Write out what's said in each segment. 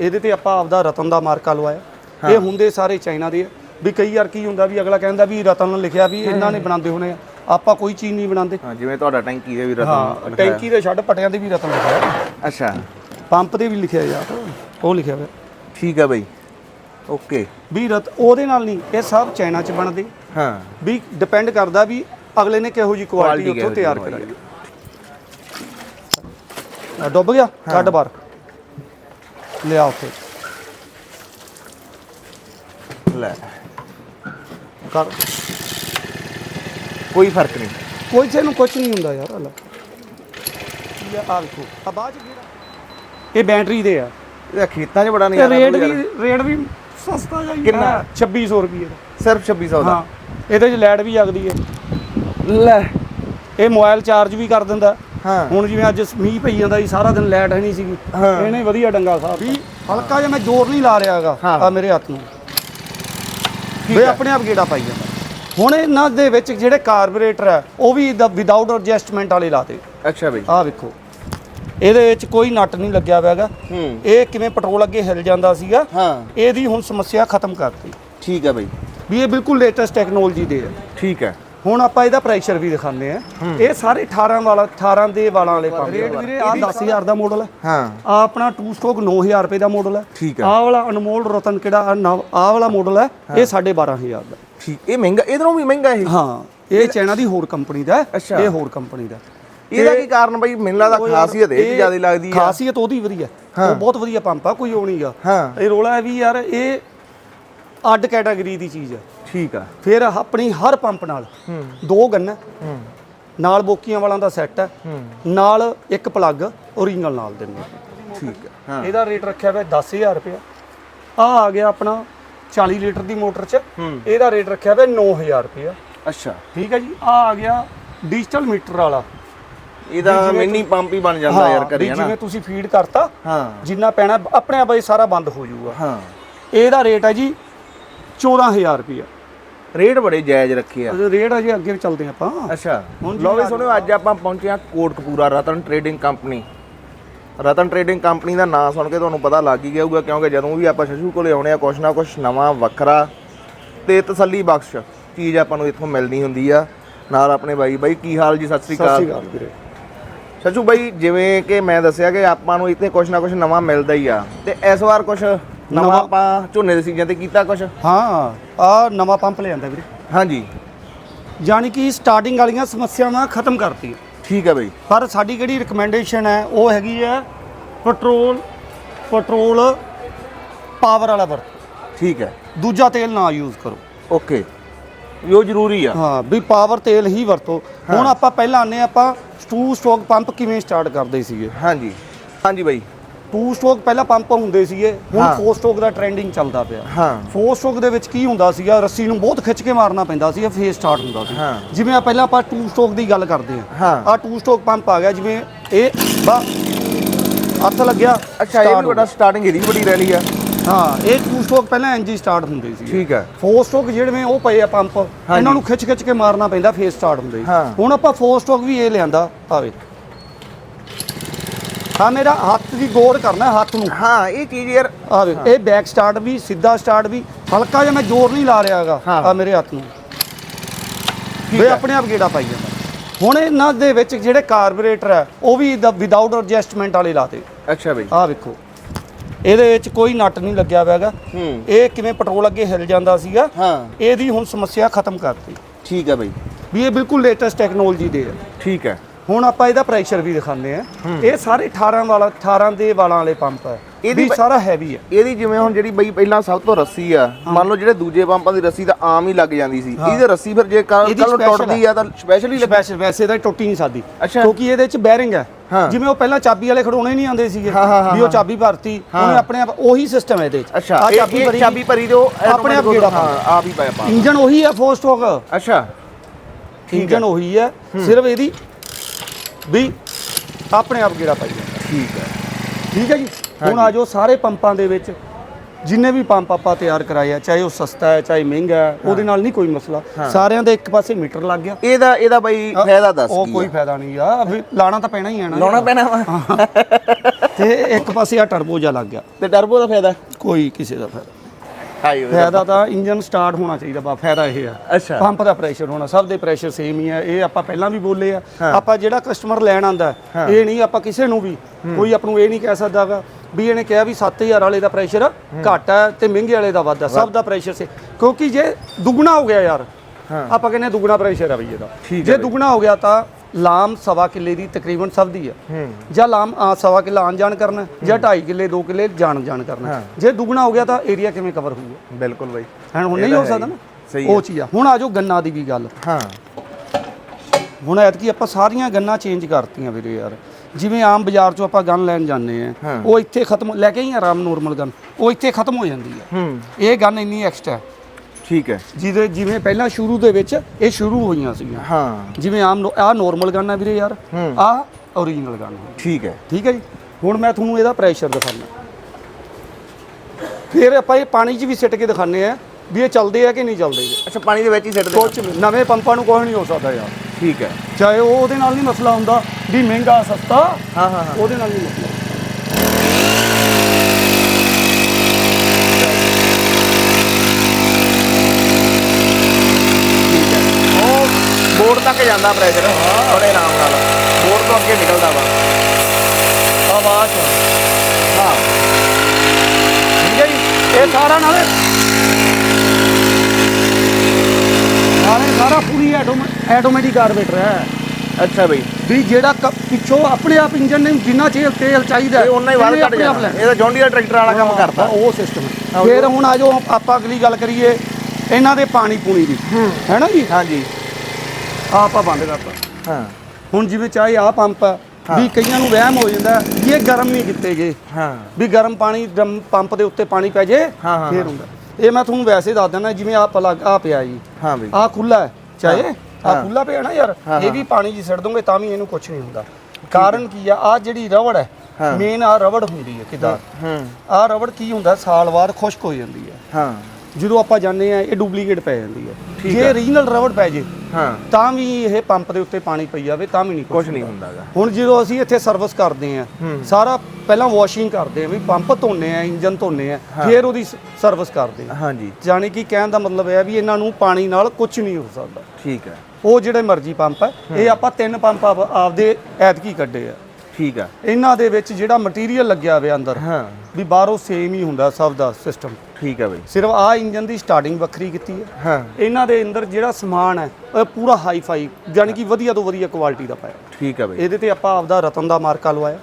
ਇਹਦੇ ਤੇ ਆਪਾਂ ਆਪਦਾ ਰਤਨ ਦਾ ਮਾਰਕਾ ਲਵਾਇਆ। ਇਹ ਹੁੰਦੇ ਸਾਰੇ ਚਾਈਨਾ ਦੇ ਆ। ਵੀ ਕਈ ਵਾਰ ਕੀ ਹੁੰਦਾ ਵੀ ਅਗਲਾ ਕਹਿੰਦਾ ਵੀ ਰਤਨ ਲਿਖਿਆ ਵੀ ਇਹਨਾਂ ਨੇ ਬਣਾਉਂਦੇ ਹੋਣੇ ਆ। ਆਪਾਂ ਕੋਈ ਚੀਜ਼ ਨਹੀਂ ਬਣਾਉਂਦੇ। ਹਾਂ ਜਿਵੇਂ ਤੁਹਾਡਾ ਟੈਂਕੀ ਦੇ ਵੀ ਰਤਨ ਹਾਂ ਟੈਂਕੀ ਦੇ ਛੱਡ ਪਟਿਆਂ ਦੇ ਵੀ ਰਤਨ ਲਿਖਿਆ। ਅੱਛਾ। ਪੰਪ ਤੇ ਵੀ ਲਿਖਿਆ ਯਾਰ। ਉਹ ਲਿਖਿਆ ਹੋਇਆ। ਠੀਕ ਹੈ ਬਈ। ਓਕੇ। ਵੀ ਰਤ ਉਹਦੇ ਨਾਲ ਨਹੀਂ ਇਹ ਸਭ ਚਾਈਨਾ 'ਚ ਬਣਦੇ। ਹਾਂ। ਵੀ ਡਿਪੈਂਡ ਕਰਦਾ ਵੀ ਅਗਲੇ ਨੇ ਕਿਹੋ ਜੀ ਕੁਆਲਿਟੀ ਉੱਥੋਂ ਤਿਆਰ ਆ। ਡੁੱਬ ਗਿਆ? ਕੱਢ ਬਾਹਰ। ਲਿਆ ਉੱਥੇ ਲੈ। ਕਰ। ਕੋਈ ਫ਼ਰਕ ਨਹੀਂ। ਕੋਈ ਸੇ ਨੂੰ ਕੁਝ ਨਹੀਂ ਹੁੰਦਾ ਯਾਰ ਹਲਾ। ਇਹ ਆ ਵੇਖੋ। ਆ ਬਾਅਦ ਇਹ ਬੈਟਰੀ ਦੇ ਆ। ਇਹਦਾ ਖੇਤਾਂ 'ਚ ਬੜਾ ਤੇ ਨਜ਼ਾਰਾ ਰੇਟ ਵੀ। ਰੇਟ ਵੀ ਸਸਤਾ ਜਾਈ ਕਿੰਨਾ? 2600 ਰੁਪਏ ਦਾ। ਸਿਰਫ 2600 ਦਾ। ਹਾਂ। ਇਹਦੇ 'ਚ ਲਾਈਟ ਵੀ ਜਗਦੀ ਹੈ ਲੈ। ਇਹ ਮੋਬਾਈਲ ਚਾਰਜ ਵੀ ਕਰ ਦਿੰਦਾ। ਹਾਂ। ਹੁਣ ਜਿਵੇਂ ਅੱਜ ਮੀਂਹ ਪਈ ਜਾਂਦਾ ਸੀ ਸਾਰਾ ਦਿਨ ਲਾਈਟ ਹੈ ਨਹੀਂ ਸੀਗੀ। ਇਹਨੇ ਵਧੀਆ ਡੰਗਾ ਸਾਹਿਬ ਵੀ ਹਲਕਾ ਜਿਹਾ ਮੈਂ ਜ਼ੋਰ ਨਹੀਂ ਲਾ ਰਿਹਾਗਾ। ਆ ਮੇਰੇ ਹੱਥ ਨੂੰ। ਵੇ। ਆਪਣੇ ਆਪ ਗੇੜਾ ਪਾਈ ਜਾਂਦਾ। ਹੁਣ ਇਹਨਾਂ ਦੇ ਵਿੱਚ ਜਿਹੜੇ ਕਾਰਬੋਰੇਟਰ ਹੈ ਉਹ ਵੀ ਵਿਦਆਊਟ ਐਡਜਸਟਮੈਂਟ ਵਾਲੇ ਲਾਤੇ। ਅੱਛਾ ਬਈ। ਆਹ ਵੇਖੋ। ਇਹਦੇ ਵਿੱਚ ਕੋਈ ਨਟ ਨਹੀਂ ਲੱਗਿਆ ਹੋਇਆਗਾ ਇਹ ਕਿਵੇਂ ਪੈਟਰੋਲ ਅੱਗੇ ਹਿਲ ਜਾਂਦਾ ਸੀਗਾ ਇਹਦੀ ਹੁਣ ਸਮੱਸਿਆ ਖਤਮ ਕਰਤੀ। ਠੀਕ ਹੈ ਬਈ। ਵੀ ਇਹ ਬਿਲਕੁਲ ਲੇਟੈਸਟ ਟੈਕਨੋਲੋਜੀ ਦੇ ਆ। ਠੀਕ ਹੈ। ਹੁਣ ਆਪਾਂ ਇਹਦਾ ਪ੍ਰੈਸ਼ਰ ਵੀ ਦਿਖਾਉਂਦੇ ਆ ਇਹ ਸਾਰੇ 18 ਵਾਲਾ 18 ਦੇ ਵਾਲਾਂ ਵਾਲੇ ਪੰਪ ਰੇਟ ਵੀਰੇ ਆ 10000 ਦਾ ਮਾਡਲ ਹੈ। ਹਾਂ। ਆ ਆਪਣਾ 2 ਸਟ੍ਰੋਕ 9000 ਰੁਪਏ ਦਾ ਮਾਡਲ ਹੈ। ਠੀਕ ਹੈ। ਆਹ ਵਾਲਾ ਅਨਮੋਲ ਰਤਨ ਕਿਹੜਾ ਆ ਵਾਲਾ ਮਾਡਲ ਹੈ। ਇਹ 12500 ਦਾ। ਠੀਕ ਇਹ ਮਹਿੰਗਾ ਇਹਦੋਂ ਵੀ ਮਹਿੰਗਾ ਇਹ? ਹਾਂ ਇਹ ਚਾਈਨਾ ਦੀ ਹੋਰ ਕੰਪਨੀ ਦਾ ਹੈ। ਇਹ ਹੋਰ ਕੰਪਨੀ ਦਾ। ਇਹਦਾ ਕੀ ਕਾਰਨ ਬਈ? ਮੈਨੂੰ ਲੱਗਦਾ ਖਾਸੀਅਤ ਇਹ ਜ਼ਿਆਦਾ ਲੱਗਦੀ ਆ। ਖਾਸੀਅਤ ਉਹਦੀ ਵਧੀਆ। ਉਹ ਬਹੁਤ ਵਧੀਆ ਪੰਪ ਆ ਕੋਈ ਉਹ ਨਹੀਂਗਾ ਹਾਂ। ਇਹ ਰੋਲਾ ਹੈ ਵੀ ਯਾਰ ਇਹ ਅੱਡ ਕੈਟਾਗਰੀ ਦੀ ਚੀਜ਼ ਹੈ ਠੀਕ ਆ। ਫਿਰ ਆਪਣੀ ਹਰ ਪੰਪ ਨਾਲ ਹੂੰ। ਦੋ ਗੰਨ। ਹੂੰ। ਨਾਲ ਬੋਕੀਆਂ ਵਾਲਾਂ ਦਾ ਸੈੱਟ ਹੈ ਹੂੰ। ਨਾਲ ਇੱਕ ਪਲੱਗ ਓਰੀਜਨਲ ਨਾਲ ਦਿੰਦੇ ਠੀਕ ਹੈ ਹਾਂ। ਇਹਦਾ ਰੇਟ ਰੱਖਿਆ ਹੋਇਆ 10000 ਰੁਪਏ ਆ ਆ ਗਿਆ ਆਪਣਾ 40 ਲੀਟਰ ਦੀ ਮੋਟਰ 'ਚ। ਇਹਦਾ ਰੇਟ ਰੱਖਿਆ ਹੋਇਆ 9000 ਰੁਪਏ ਅੱਛਾ। ਠੀਕ ਹੈ ਜੀ। ਆ ਆ ਗਿਆ ਡਿਜੀਟਲ ਮੀਟਰ ਵਾਲਾ। ਇਹਦਾ ਮਿੰਨੀ ਪੰਪ ਹੀ ਬਣ ਜਾਂਦਾ ਯਾਰ ਘਰੇ ਹਨਾ ਜਿਵੇਂ ਤੁਸੀਂ ਫੀਡ ਕਰਤਾ ਹਾਂ। ਜਿੰਨਾ ਪੈਣਾ ਆਪਣੇ ਆਪ ਸਾਰਾ ਬੰਦ ਹੋ ਜਾਊਗਾ। ਹਾਂ। ਇਹਦਾ ਰੇਟ ਹੈ ਜੀ 14000 ਰੁਪਏ ਰੇਟ ਬੜੇ ਜਾਇਜ਼ ਰੱਖੇ ਆ। ਰੇਟ ਹੈ ਜੀ ਅੱਗੇ ਚੱਲਦੇ ਆਪਾਂ। ਅੱਛਾ। ਹੁਣ ਲੋ ਵੀ ਸੁਣਿਓ ਅੱਜ ਆਪਾਂ ਪਹੁੰਚੇ ਆ Kotkapura Ratan trading company Ratan trading company ਦਾ ਨਾਮ ਸੁਣ ਕੇ ਤੁਹਾਨੂੰ ਪਤਾ ਲੱਗ ਹੀ ਗਿਆ ਹੋਊਗਾ ਕਿਉਂਕਿ ਜਦੋਂ ਵੀ ਆਪਾਂ ਸ਼ਸ਼ੂ ਕੋਲੇ ਆਉਣੇ ਆ ਕੁਛ ਨਾ ਕੁਛ ਨਵਾਂ ਵੱਖਰਾ ਤੇ ਤਸੱਲੀ ਬਖਸ਼ ਚੀਜ਼ ਆਪਾਂ ਨੂੰ ਇੱਥੋਂ ਮਿਲਣੀ ਹੁੰਦੀ ਆ। ਨਾਲ ਆਪਣੇ ਬਾਈ ਬਾਈ ਕੀ ਹਾਲ ਜੀ? ਸਤਿ ਸ੍ਰੀ ਸਤਿ ਸ਼੍ਰੀ ਅਕਾਲ ਵੀਰੇ। ਸ਼ਸ਼ੂ ਬਾਈ ਜਿਵੇਂ ਕਿ ਮੈਂ ਦੱਸਿਆ ਕਿ ਆਪਾਂ ਨੂੰ ਇੱਥੇ ਕੁਛ ਨਾ ਕੁਛ ਨਵਾਂ ਮਿਲਦਾ ਹੀ ਆ। ਤੇ ਇਸ ਵਾਰ ਕੁਛ ਨਵਾਂ ਆਪਾਂ ਝੋਨੇ ਦੇ ਸੀਜ਼ਨ ਤੇ ਕੀਤਾ ਕੁਛ? ਹਾਂ ਆ ਨਵਾਂ ਪੰਪ ਲਿਆਂਦਾ ਵੀਰੇ। ਹਾਂਜੀ। ਯਾਨੀ ਕਿ ਸਟਾਰਟਿੰਗ ਵਾਲੀਆਂ ਸਮੱਸਿਆਵਾਂ ਖਤਮ ਕਰਤੀ ਠੀਕ ਹੈ ਬਾਈ। ਪਰ ਸਾਡੀ ਕਿਹੜੀ ਰਿਕਮੈਂਡੇਸ਼ਨ ਹੈ ਉਹ ਹੈਗੀ ਹੈ ਪੈਟਰੋਲ ਪੈਟਰੋਲ ਪਾਵਰ ਵਾਲਾ ਵਰਤੋ। ਠੀਕ ਹੈ। ਦੂਜਾ ਤੇਲ ਨਾ ਯੂਜ਼ ਕਰੋ। ਓਕੇ। ਇਹ ਜ਼ਰੂਰੀ ਆ। ਹਾਂ ਵੀ ਪਾਵਰ ਤੇਲ ਹੀ ਵਰਤੋ। ਹੁਣ ਆਪਾਂ ਪਹਿਲਾਂ ਆਨੇ ਆਪਾਂ ਟੂ ਸਟ੍ਰੋਕ ਪੰਪ ਕਿਵੇਂ ਸਟਾਰਟ ਕਰਦੇ ਸੀਗੇ? ਹਾਂਜੀ। ਹਾਂਜੀ ਬਾਈ। ਟੂ ਸਟ੍ਰੋਕ ਪਹਿਲਾਂ ਪੰਪ ਹੁੰਦੇ ਸੀਗੇ ਹੁਣ। ਫੋਰ ਸਟ੍ਰੋਕ ਦਾ ਟ੍ਰੈਂਡਿੰਗ ਚੱਲਦਾ ਪਿਆ। ਹਾਂ। ਫੋਰ ਸਟ੍ਰੋਕ ਦੇ ਵਿੱਚ ਕੀ ਹੁੰਦਾ ਸੀਗਾ ਰੱਸੀ ਨੂੰ ਬਹੁਤ ਖਿੱਚ ਕੇ ਮਾਰਨਾ ਪੈਂਦਾ ਸੀ ਫੇਸ ਸਟਾਰਟ ਹੁੰਦਾ ਸੀ। ਜਿਵੇਂ ਆ ਪਹਿਲਾਂ ਆਪਾਂ ਟੂ ਸਟ੍ਰੋਕ ਦੀ ਗੱਲ ਕਰਦੇ ਹਾਂ। ਹਾਂ। ਆ ਟੂ ਸਟ੍ਰੋਕ ਪੰਪ ਆ ਗਿਆ ਜਿਵੇਂ ਇਹ ਬਾ ਹੱਥ ਲੱਗਿਆ ਅੱਛਾ ਇਹ ਬੜਾ ਸਟਾਰਟਿੰਗ ਇਹਦੀ ਬੜੀ ਰੈਲੀ ਆ। ਹਾਂ ਇਹ ਟੂ ਸਟ੍ਰੋਕ ਪਹਿਲਾਂ ਇੰਜੀ ਸਟਾਰਟ ਹੁੰਦੇ ਸੀ ਠੀਕ ਹੈ। ਫੋਰ ਸਟ੍ਰੋਕ ਜਿਹੜੇ ਉਹ ਪਏ ਆ ਪੰਪ ਇਹਨਾਂ ਨੂੰ ਖਿੱਚ ਖਿੱਚ ਕੇ ਮਾਰਨਾ ਪੈਂਦਾ ਫੇਸ ਸਟਾਰਟ ਹੁੰਦੇ। ਹੁਣ ਆਪਾਂ ਫੋਰ ਸਟ੍ਰੋਕ ਵੀ ਇਹ ਲਿਆਂਦਾ ਆਵੇ ਹਾਂ ਮੇਰਾ ਹੱਥ ਦੀ ਗੌਰ ਕਰਨਾ ਹੱਥ ਨੂੰ। ਹਾਂ ਇਹ ਚੀਜ਼ ਯਾਰ। ਆਵੇ ਇਹ ਬੈਕ ਸਟਾਰਟ ਵੀ ਸਿੱਧਾ ਸਟਾਰਟ ਵੀ ਹਲਕਾ ਜਿਹਾ ਮੈਂ ਜ਼ੋਰ ਨਹੀਂ ਲਾ ਰਿਹਾਗਾ। ਆ ਮੇਰੇ ਹੱਥ ਨੂੰ। ਵੇ। ਆਪਣੇ ਆਪ ਗੇੜਾ ਪਾਈ ਜਾਂਦਾ। ਹੁਣ ਇਹਨਾਂ ਦੇ ਵਿੱਚ ਜਿਹੜੇ ਕਾਰਬੋਰੇਟਰ ਹੈ ਉਹ ਵੀ ਵਿਦਆਊਟ ਐਡਜਸਟਮੈਂਟ ਵਾਲੇ ਲਾਤੇ। ਅੱਛਾ ਬਈ। ਆਹ ਵੇਖੋ। ਇਹਦੇ ਵਿੱਚ ਕੋਈ ਨਟ ਨਹੀਂ ਲੱਗਿਆ ਹੋਇਆਗਾ ਇਹ ਕਿਵੇਂ ਪੈਟਰੋਲ ਅੱਗੇ ਹਿਲ ਜਾਂਦਾ ਸੀਗਾ ਹਾਂ। ਇਹਦੀ ਹੁਣ ਸਮੱਸਿਆ ਖਤਮ ਕਰਤੀ। ਠੀਕ ਹੈ ਬਈ। ਵੀ ਇਹ ਬਿਲਕੁਲ ਲੇਟੈਸਟ ਟੈਕਨੋਲੋਜੀ ਦੇ ਆ। ਠੀਕ ਹੈ। ਹੁਣ ਆਪਾਂ ਇਹਦਾ ਪ੍ਰੈਸ਼ਰ ਵੀ ਦਿਖਾਉਂਦੇ ਆ ਇਹ ਸਾਰੇ 18 ਵਾਲਾ 18 ਦੇ ਵਾਲਾਂ ਵਾਲੇ ਪੰਪ ਹੈ। ਇਹਦੀ ਸਾਰਾ ਹੈਵੀ ਹੈ। ਇਹਦੀ ਜਿਵੇਂ ਹੁਣ ਜਿਹੜੀ ਬਈ ਪਹਿਲਾਂ ਸਭ ਤੋਂ ਰੱਸੀ ਆ ਮੰਨ ਲਓ ਜਿਹੜੇ ਦੂਜੇ ਪੰਪਾਂ ਦੀ ਰੱਸੀ ਤਾਂ ਆਮ ਹੀ ਲੱਗ ਜਾਂਦੀ ਸੀ। ਇਹਦੀ ਰੱਸੀ ਫਿਰ ਜੇ ਕੱਲ ਨੂੰ ਟੁੱਟਦੀ ਆ ਤਾਂ ਸਪੈਸ਼ਲੀ ਸਪੈਸ਼ਲ ਵੈਸੇ ਤਾਂ ਟੁੱਟੀ ਨਹੀਂ ਸਕਦੀ। ਕਿਉਂਕਿ ਇਹਦੇ ਵਿੱਚ ਬੈਰਿੰਗ ਹੈ। ਜਿਵੇਂ ਉਹ ਪਹਿਲਾਂ ਚਾਬੀ ਵਾਲੇ ਖੜੋਣੇ ਨਹੀਂ ਆਉਂਦੇ ਸੀਗੇ ਵੀ ਉਹ ਚਾਬੀ ਭਰਤੀ ਉਹਨੇ ਆਪਣੇ ਆਪ ਉਹੀ ਸਿਸਟਮ ਹੈ ਇਹਦੇ ਵਿੱਚ ਅੱਛਾ ਆਹ ਇਹ ਇਹ ਚਾਬੀ ਭਰੀ ਦਿਓ ਆਪਣੇ ਆਪ ਗੇੜਾ ਹਾਂ ਆਪ ਹੀ ਪਾਇਆ ਇੰਜਨ ਉਹੀ ਹੈ ਫੋਰ ਸਟ੍ਰੋਕ ਅੱਛਾ। ਇੰਜਨ ਉਹੀ ਹੈ। ਸਿਰਫ ਇਹਦੀ ਵੀ ਆਪਣੇ ਆਪ ਗੇੜਾ ਪਾਈ ਜਾਂਦਾ। ਠੀਕ ਹੈ। ਠੀਕ ਹੈ ਜੀ? ਹੁਣ ਆ ਜਾਓ ਸਾਰੇ ਪੰਪਾਂ ਦੇ ਵਿੱਚ ਜਿੰਨੇ ਵੀ ਪੰਪ ਆਪਾਂ ਤਿਆਰ ਕਰਾਏ ਆ ਚਾਹੇ ਉਹ ਸਸਤਾ ਹੈ ਚਾਹੇ ਮਹਿੰਗਾ ਹੈ ਉਹਦੇ ਨਾਲ ਨਹੀਂ ਕੋਈ ਮਸਲਾ। ਸਾਰਿਆਂ ਦੇ ਇੱਕ ਪਾਸੇ ਮੀਟਰ ਲੱਗ ਗਿਆ। ਇਹਦਾ ਇਹਦਾ ਬਾਈ ਫਾਇਦਾ ਦੱਸ ਉਹ ਕੋਈ? ਫਾਇਦਾ ਨਹੀਂ ਆ। ਵੀ ਲਾਣਾ ਤਾਂ ਪੈਣਾ ਹੀ ਹੈ ਨਾ। ਲਾਉਣਾ ਪੈਣਾ ਵਾ। ਤੇ ਇੱਕ ਪਾਸੇ ਆ ਟਰਬੋ ਜਿਹਾ ਲੱਗ ਗਿਆ। ਤੇ ਟਰਬੋ ਦਾ ਫਾਇਦਾ? ਕੋਈ ਕਿਸੇ ਦਾ ਫਾਇਦਾ ਹਾਈ ਫਾਇਦਾ ਤਾਂ ਇੰਜਨ ਸਟਾਰਟ ਹੋਣਾ ਚਾਹੀਦਾ ਬਾ ਫਾਇਦਾ ਇਹ ਆ। ਅੱਛਾ। ਪੰਪ ਦਾ ਪ੍ਰੈਸ਼ਰ ਹੋਣਾ ਸਭ ਦੇ ਪ੍ਰੈਸ਼ਰ ਸੇਮ ਹੀ ਆ। ਇਹ ਆਪਾਂ ਪਹਿਲਾਂ ਵੀ ਬੋਲੇ ਆ। ਆਪਾਂ ਜਿਹੜਾ ਕਸਟਮਰ ਲੈਣ ਆਂਦਾ ਇਹ ਨਹੀਂ ਆਪਾਂ ਕਿਸੇ ਨੂੰ ਵੀ ਕੋਈ ਆਪ ਨੂੰ ਇਹ ਨਹੀਂ ਕਹਿ ਸਕਦਾਗਾ ਵੀ ਇਹਨੇ ਕਿਹਾ ਵੀ 7000 ਵਾਲੇ ਦਾ ਪ੍ਰੈਸ਼ਰ ਘੱਟ ਹੈ ਤੇ ਮਹਿੰਗੇ ਵਾਲੇ ਦਾ ਵੱਧ ਹੈ ਸਭ ਦਾ ਪ੍ਰੈਸ਼ਰ ਸੇ ਕਿਉਂਕਿ ਜੇ ਦੁੱਗਣਾ ਹੋ ਗਿਆ ਯਾਰ ਆਪਾਂ ਕਹਿੰਦੇ ਦੁੱਗਣਾ ਪ੍ਰੈਸ਼ਰ ਆ ਬਈ ਇਹਦਾ। ਜੇ ਦੁੱਗਣਾ ਹੋ ਗਿਆ ਤਾਂ ਲਾਮ ਸਵਾ ਕਿੱਲੇ ਦੀ ਤਕਰੀਬਨ ਸਭ ਦੀ ਆ। ਹੂੰ। ਜਾਂ ਲਾਮ ਆ, ਸਵਾ ਕਿੱਲਾ ਆਣ ਜਾਣ ਕਰਨਾ ਜਾਂ 2.5 ਕਿੱਲੇ 2 ਕਿੱਲੇ ਜਾਣ ਜਾਣ ਕਰਨਾ। ਜੇ ਦੁੱਗਣਾ ਹੋ ਗਿਆ ਤਾਂ ਏਰੀਆ ਕਿਵੇਂ ਕਵਰ ਹੋਊਗਾ? ਬਿਲਕੁਲ ਬਾਈ। ਹੁਣ ਹੁਣ ਨਹੀਂ ਹੋ ਹੈ ਸਕਦਾ ਹੀ। ਨਾ? ਸਹੀ ਉਹ ਚੀਜ਼ ਆ। ਹੁਣ ਆ ਜਾਓ ਗੰਨਾ ਦੀ ਵੀ ਗੱਲ। ਹਾਂ। ਹੁਣ ਐਤਕੀ ਆਪਾਂ ਸਾਰੀਆਂ ਗੰਨਾਂ ਚੇਂਜ ਕਰਤੀਆਂ ਵੀਰੇ ਯਾਰ। ਜਿਵੇਂ ਆਮ ਬਾਜ਼ਾਰ ਚੋਂ ਆਪਾਂ ਗਨ ਲੈਣ ਜਾਂਦੇ ਆ ਹਾਂ। ਉਹ ਇੱਥੇ ਖਤਮ ਲੈ ਕੇ ਹੀ ਆਰਾਮ ਨੋਰਮਲ ਗਨ ਉਹ ਇੱਥੇ ਖਤਮ ਹੋ ਜਾਂਦੀ ਆ। ਹੂੰ। ਇਹ ਗਨ ਇੰਨੀ ਐਕਸਟਰਾ ਠੀਕ ਹੈ। ਜਿਹਦੇ ਜਿਵੇਂ ਪਹਿਲਾਂ ਸ਼ੁਰੂ ਦੇ ਵਿੱਚ ਇਹ ਸ਼ੁਰੂ ਹੋਈਆਂ ਸੀਗੀਆਂ। ਹਾਂ। ਜਿਵੇਂ ਆਮ ਆ ਨੋਰਮਲ ਗਨ ਆ ਵੀਰੇ ਯਾਰ। ਹੂੰ। ਆ ਓਰੀਜਨਲ ਗਨ। ਠੀਕ ਹੈ। ਠੀਕ ਹੈ ਜੀ। ਹੁਣ ਮੈਂ ਤੁਹਾਨੂੰ ਇਹਦਾ ਪ੍ਰੈਸ਼ਰ ਦਿਖਾਣਾ ਫਿਰ ਆਪਾਂ ਇਹ ਪਾਣੀ 'ਚ ਵੀ ਸਿੱਟ ਕੇ ਦਿਖਾਣੇ ਆ ਵੀ ਇਹ ਚੱਲਦੇ ਆ ਕਿ ਨਹੀਂ ਚੱਲਦੇ। ਜੀ। ਅੱਛਾ ਪਾਣੀ ਦੇ ਵਿੱਚ ਹੀ ਸਿੱਟ ਦੇ ਕੁਛ ਨਵੇਂ ਪੰਪਾਂ ਨੂੰ ਕੁਛ ਨਹੀਂ ਹੋ ਸਕਦਾ ਯਾਰ। ਠੀਕ ਹੈ। ਚਾਹੇ ਉਹ ਉਹਦੇ ਨਾਲ ਨਹੀਂ ਮਸਲਾ ਹੁੰਦਾ ਵੀ ਮਹਿੰਗਾ ਸਸਤਾ। ਹਾਂ ਹਾਂ ਹਾਂ। ਉਹਦੇ ਨਾਲ ਨਹੀਂ ਮਸਲਾ ਠੀਕ ਹੈ ਉਹ ਤੱਕ ਜਾਂਦਾ ਪ੍ਰੈਸ਼ਰ ਬੜੇ ਆਰਾਮ ਨਾਲ। ਬੋਰਡ ਤੋਂ ਅੱਗੇ ਨਿਕਲਦਾ ਵਾ। ਆਵਾਜ਼ ਹਾਂ। ਠੀਕ ਹੈ ਜੀ। ਇਹ ਸਾਰਾ ਨਾਲੇ ਨਾਲੇ ਸਾਰਾ ਪੂਰੀ ਆਟੋਮੈਟਿਕ ਕਾਰਬੇਟਰ ਹੈ। ਅੱਛਾ ਬਈ। ਵੀ ਜਿਹੜਾ ਕ- ਪਿੱਛੋਂ ਆਪਣੇ ਆਪ ਇੰਜਨ ਨੇ ਜਿੰਨਾ ਚੇਲ ਤੇਲ ਚਾਹੀਦਾ ਇਹ ਉਹਨਾਂ ਹੀ ਆਪਣੇ ਆਪ ਜਾਣਾ। ਲੈਣਾ। ਇਹਦਾ ਜੌਂਡੀਆ ਟਰੈਕਟਰ ਵਾਲਾ ਕੰਮ ਕਰਦਾ। ਹਾਂ, ਉਹ ਸਿਸਟਮ ਫਿਰ ਹੁਣ ਆ ਜਾਓ ਆਪਾਂ ਅਗਲੀ ਗੱਲ ਕਰੀਏ ਇਹਨਾਂ ਦੇ ਪਾਣੀ ਪੂਣੀ ਦੀ। ਹੈ ਨਾ ਜੀ? ਹਾਂਜੀ। ਆਪਾਂ ਬੰਦ ਕਰਤਾ। ਹਾਂ। ਹੁਣ ਜਿਵੇਂ ਚਾਹੇ ਆਹ ਪੰਪ ਆ ਵੀ ਕਈਆਂ ਨੂੰ ਵਹਿਮ ਹੋ ਜਾਂਦਾ ਵੀ ਇਹ ਗਰਮ ਨਹੀਂ ਕੀਤੇ ਗਏ। ਹਾਂ। ਵੀ ਗਰਮ ਪਾਣੀ ਪੰਪ ਦੇ ਉੱਤੇ ਪਾਣੀ ਪੈ ਜੇ ਫੇਰ ਹੁੰਦਾ। ਇਹ ਮੈਂ ਤੁਹਾਨੂੰ ਵੈਸੇ ਦੱਸ ਦਿੰਦਾ ਜਿਵੇਂ ਆਹ ਪਲੱਗ ਆ ਪਿਆ ਜੀ। ਹਾਂ ਬਈ। ਆਹ ਖੁੱਲਾ ਹੈ ਚਾਹੇ। ਆਹ ਖੁੱਲਾ ਪਿਆ ਨਾ ਯਾਰ ਇਹ ਵੀ ਪਾਣੀ 'ਚ ਸਿੱਟ ਦੋਗੇ ਤਾਂ ਵੀ ਇਹਨੂੰ ਕੁਝ ਨਹੀਂ ਹੁੰਦਾ। ਕਾਰਨ ਕੀ ਆ? ਆ ਜਿਹੜੀ ਰਬੜ ਹੈ ਹਾਂ। ਮੇਨ ਆ ਰਬੜ ਹੁੰਦੀ ਹੈ ਕਿਦਾਂ? ਹੂੰ। ਆ ਰਬੜ ਕੀ ਹੁੰਦਾ? ਸਾਲ ਬਾਅਦ ਖੁਸ਼ਕ ਹੋ ਜਾਂਦੀ ਹੈ। ਹਾਂ। ਜਦੋਂ ਆਪਾਂ ਜਾਂਦੇ ਆ ਇਹ ਡੁਪਲੀਕੇਟ ਪੈ ਜਾਂਦੀ ਹੈ। ਜੇ ਆ। ਓਰੀਜਨਲ ਰਬੜ ਪੈ ਜੇ ਹਾਂ। ਤਾਂ ਵੀ ਇਹ ਪੰਪ ਦੇ ਉੱਤੇ ਪਾਣੀ ਪਈ ਜਾਵੇ ਤਾਂ ਵੀ ਨਹੀਂ ਕੁਝ ਨਹੀਂ ਹੁੰਦਾਗਾ। ਹੁਣ ਜਦੋਂ ਅਸੀਂ ਇੱਥੇ ਸਰਵਿਸ ਕਰਦੇ ਆ। ਸਾਰਾ ਪਹਿਲਾਂ ਵਾਸ਼ਿੰਗ ਕਰਦੇ ਆ ਵੀ ਪੰਪ ਧੋਨੇ ਆ ਇੰਜਨ ਧੋਨੇ ਆ ਫਿਰ ਉਹਦੀ ਸਰਵਿਸ ਕਰਦੇ ਆ ਹਾਂਜੀ। ਜਾਣੀ ਕਿ ਕਹਿਣ ਦਾ ਮਤਲਬ ਇਹ ਹੈ ਵੀ ਇਹਨਾਂ ਨੂੰ ਪਾਣੀ ਨਾਲ ਕੁਝ ਨਹੀਂ ਹੋ ਸਕਦਾ। ਠੀਕ ਹੈ। ਉਹ ਜਿਹੜੇ ਮਰਜ਼ੀ ਪੰਪ ਹੈ ਇਹ ਆਪਾਂ ਤਿੰਨ ਪੰਪ ਆਪ- ਆਪਦੇ ਐਤਕੀ ਕੱਢੇ ਆ। ਠੀਕ ਆ। ਇਹਨਾਂ ਦੇ ਵਿੱਚ ਜਿਹੜਾ ਮਟੀਰੀਅਲ ਲੱਗਿਆ ਹੋਇਆ ਅੰਦਰ ਹਾਂ। ਵੀ ਬਾਹਰੋਂ ਸੇਮ ਹੀ ਹੁੰਦਾ ਸਭ ਦਾ ਸਿਸਟਮ ਠੀਕ ਆ ਬਈ। ਸਿਰਫ ਆ ਇੰਜਨ ਦੀ ਸਟਾਰਟਿੰਗ ਵੱਖਰੀ ਕੀਤੀ ਹੈ। ਹਾਂ। ਇਹਨਾਂ ਦੇ ਅੰਦਰ ਜਿਹੜਾ ਸਮਾਨ ਹੈ ਉਹ ਪੂਰਾ ਹਾਈ ਫਾਈ ਯਾਨੀ ਕਿ ਵਧੀਆ ਤੋਂ ਵਧੀਆ ਕੁਆਲਿਟੀ ਦਾ ਪਾਇਆ। ਠੀਕ ਆ ਬਈ। ਇਹਦੇ ਤੇ ਆਪਾਂ ਆਪਦਾ ਰਤਨ ਦਾ ਮਾਰਕਾ ਲਵਾਇਆ।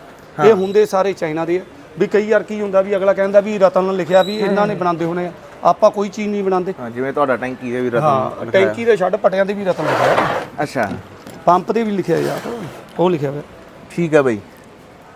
ਇਹ ਹੁੰਦੇ ਸਾਰੇ ਚਾਈਨਾ ਦੇ ਵੀ ਕਈ ਵਾਰ ਕੀ ਹੁੰਦਾ ਵੀ ਅਗਲਾ ਕਹਿੰਦਾ ਵੀ ਰਤਨ ਲਿਖਿਆ ਵੀ ਇਹਨਾਂ ਨੇ ਬਣਾਉਂਦੇ ਹੋਣੇ ਆ। ਆਪਾਂ ਕੋਈ ਚੀਜ਼ ਨਹੀਂ ਬਣਾਉਂਦੇ। ਹਾਂ ਜਿਵੇਂ ਤੁਹਾਡਾ ਟੈਂਕੀ ਦੇ ਵੀ ਰਤਨ। ਟੈਂਕੀ ਦੇ ਛੱਡ ਪਟਿਆਂ ਦੇ ਵੀ ਰਤਨ ਲਿਖਿਆ। ਅੱਛਾ। ਪੰਪ ਤੇ ਵੀ ਲਿਖਿਆ ਯਾਰ ਉਹ ਲਿਖਿਆ ਹੋਇਆ। ਠੀਕ ਆ ਬਈ।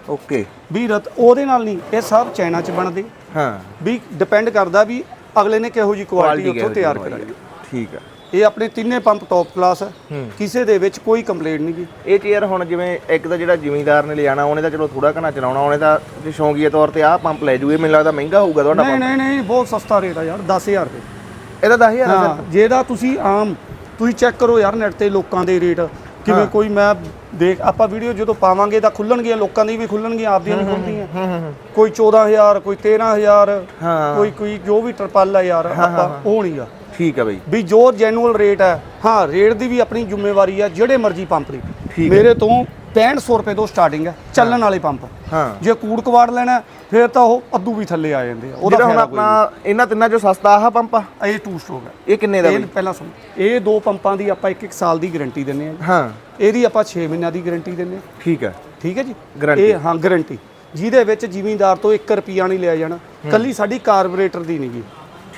ਓਕੇ। ਵੀ ਰਤ ਉਹਦੇ ਨਾਲ ਨਹੀਂ ਇਹ ਸਭ ਚਾਈਨਾ 'ਚ ਬਣਦੇ। ਹਾਂ। ਵੀ ਡਿਪੈਂਡ ਕਰਦਾ ਵੀ ਅਗਲੇ ਨੇ ਕਿਹੋ ਜੀ ਕੁਆਲਿਟੀ ਉੱਥੋਂ ਤਿਆਰ ਕਰਾਈ ਠੀਕ ਆ। ਇਹ ਆਪਣੇ ਤਿੰਨੇ ਪੰਪ ਟੌਪ ਕਲਾਸ ਹੈ ਹੂੰ। ਕਿਸੇ ਦੇ ਵਿੱਚ ਕੋਈ ਕੰਪਲੇਂਟ ਨਹੀਂ ਗੀ। ਇਹ ਚੇਅਰ ਹੁਣ ਜਿਵੇਂ ਇੱਕ ਤਾਂ ਜਿਹੜਾ ਜ਼ਿਮੀਂਦਾਰ ਨੇ ਲਿਜਾਣਾ ਉਹਨੇ ਤਾਂ ਚਲੋ ਥੋੜਾ ਘਣਾ ਚਲਾਉਣਾ ਉਹਨੇ ਤਾਂ ਜੇ ਸ਼ੌਂਕੀਏ ਤੌਰ ਤੇ ਆਹ ਪੰਪ ਲੈ ਜੂਗੇ ਮੈਨੂੰ ਲੱਗਦਾ ਮਹਿੰਗਾ ਹੋਊਗਾ ਤੁਹਾਡਾ ਨਹੀਂ ਪੰਪ। ਨਹੀਂ ਨਹੀਂ ਬਹੁਤ ਸਸਤਾ ਰੇਟ ਆ ਯਾਰ 10000 ਰੁਪਏ ਇਹਦਾ 10000 ਆ ਹਾਂ ਜਿਹਦਾ ਤੁਸੀਂ ਆਮ ਤੁਸੀਂ ਚੈੱਕ ਕਰੋ ਯਾਰ ਨੈਟ ਤੇ ਲੋਕਾਂ ਦੇ ਰੇਟ ਕਿਵੇਂ ਕੋਈ ਮੈਂ ਦੇਖ ਆਪਾਂ ਵੀਡੀਓ ਜਦੋਂ ਪਾਵਾਂਗੇ ਤਾਂ ਖੁੱਲਣਗੀਆਂ ਲੋਕਾਂ ਦੀ ਵੀ ਖੁੱਲਣਗੀਆਂ ਆਪਦੀਆਂ ਵੀ ਖੁੱਲਦੀਆਂ ਹੂੰ ਹੂੰ ਹੂੰ ਕੋਈ 14000 ਕੋਈ 13000 ਹਾਂ। ਕੋਈ ਕੋਈ ਜੋ ਵੀ ਟਰਪਲ ਆ ਯਾਰ ਆਪਾਂ ਉਹ ਨਹੀਂ ਆ। ਠੀਕ ਆ ਬਈ। ਵੀ ਜੋ ਜੈਨੂਅਲ ਰੇਟ ਹੈ ਹਾਂ ਰੇਟ ਦੀ ਵੀ ਆਪਣੀ ਜ਼ਿੰਮੇਵਾਰੀ ਆ ਜਿਹੜੇ ਮਰਜ਼ੀ ਪੰਪ ਦੀ। ਹੈ। ਮੇਰੇ ਤੋਂ 6500 ਰੁਪਏ ਤੋਂ ਸਟਾਰਟਿੰਗ ਹੈ ਚੱਲਣ ਵਾਲੇ ਪੰਪ। ਹਾਂ। ਜੇ ਕੂੜ ਕਵਾੜ ਲੈਣਾ ਹੈ, ਫਿਰ ਤਾਂ ਉਹ ਅੱਧੂ ਵੀ ਥੱਲੇ ਆ ਜਾਂਦੇ ਆ ਉਹਦਾ ਜਿਹੜਾ ਹੁਣ ਫਾਇਦਾ ਕੋਈ ਆਪਣਾ ਇਹਨਾਂ ਤਿੰਨਾਂ ਚੋਂ ਸਸਤਾ ਆਹ ਪੰਪ ਆ? ਨਹੀਂ। ਇਹ ਟੂ ਸਟ੍ਰੋਕ ਹੈ। ਇਹ ਕਿੰਨੇ ਦਾ ਇਹ ਬਈ? ਪਹਿਲਾਂ ਸੁਣ। ਇਹ ਦੋ ਪੰਪਾਂ ਦੀ ਆਪਾਂ ਇੱਕ ਇੱਕ ਸਾਲ ਦੀ ਗਾਰੰਟੀ ਦਿੰਨੇ ਆ ਹਾਂ। ਇਹਦੀ ਆਪਾਂ 6 ਮਹੀਨਿਆਂ ਦੀ ਗਾਰੰਟੀ ਦਿੰਨੇ ਆ ਠੀਕ ਆ ਠੀਕ ਹੈ ਜੀ? Guarantee। ਇਹ ਹਾਂ ਗਾਰੰਟੀ ਜਿਹਦੇ ਵਿੱਚ ਜ਼ਿਮੀਂਦਾਰ ਤੋਂ 1 ਰੁਪਿਆ ਨਹੀਂ ਲਿਆ ਜਾਣਾ। ਕੱਲੀ ਸਾਡੀ ਕਾਰਬੋਰੇਟਰ ਦੀ ਨਹੀਂਗੀ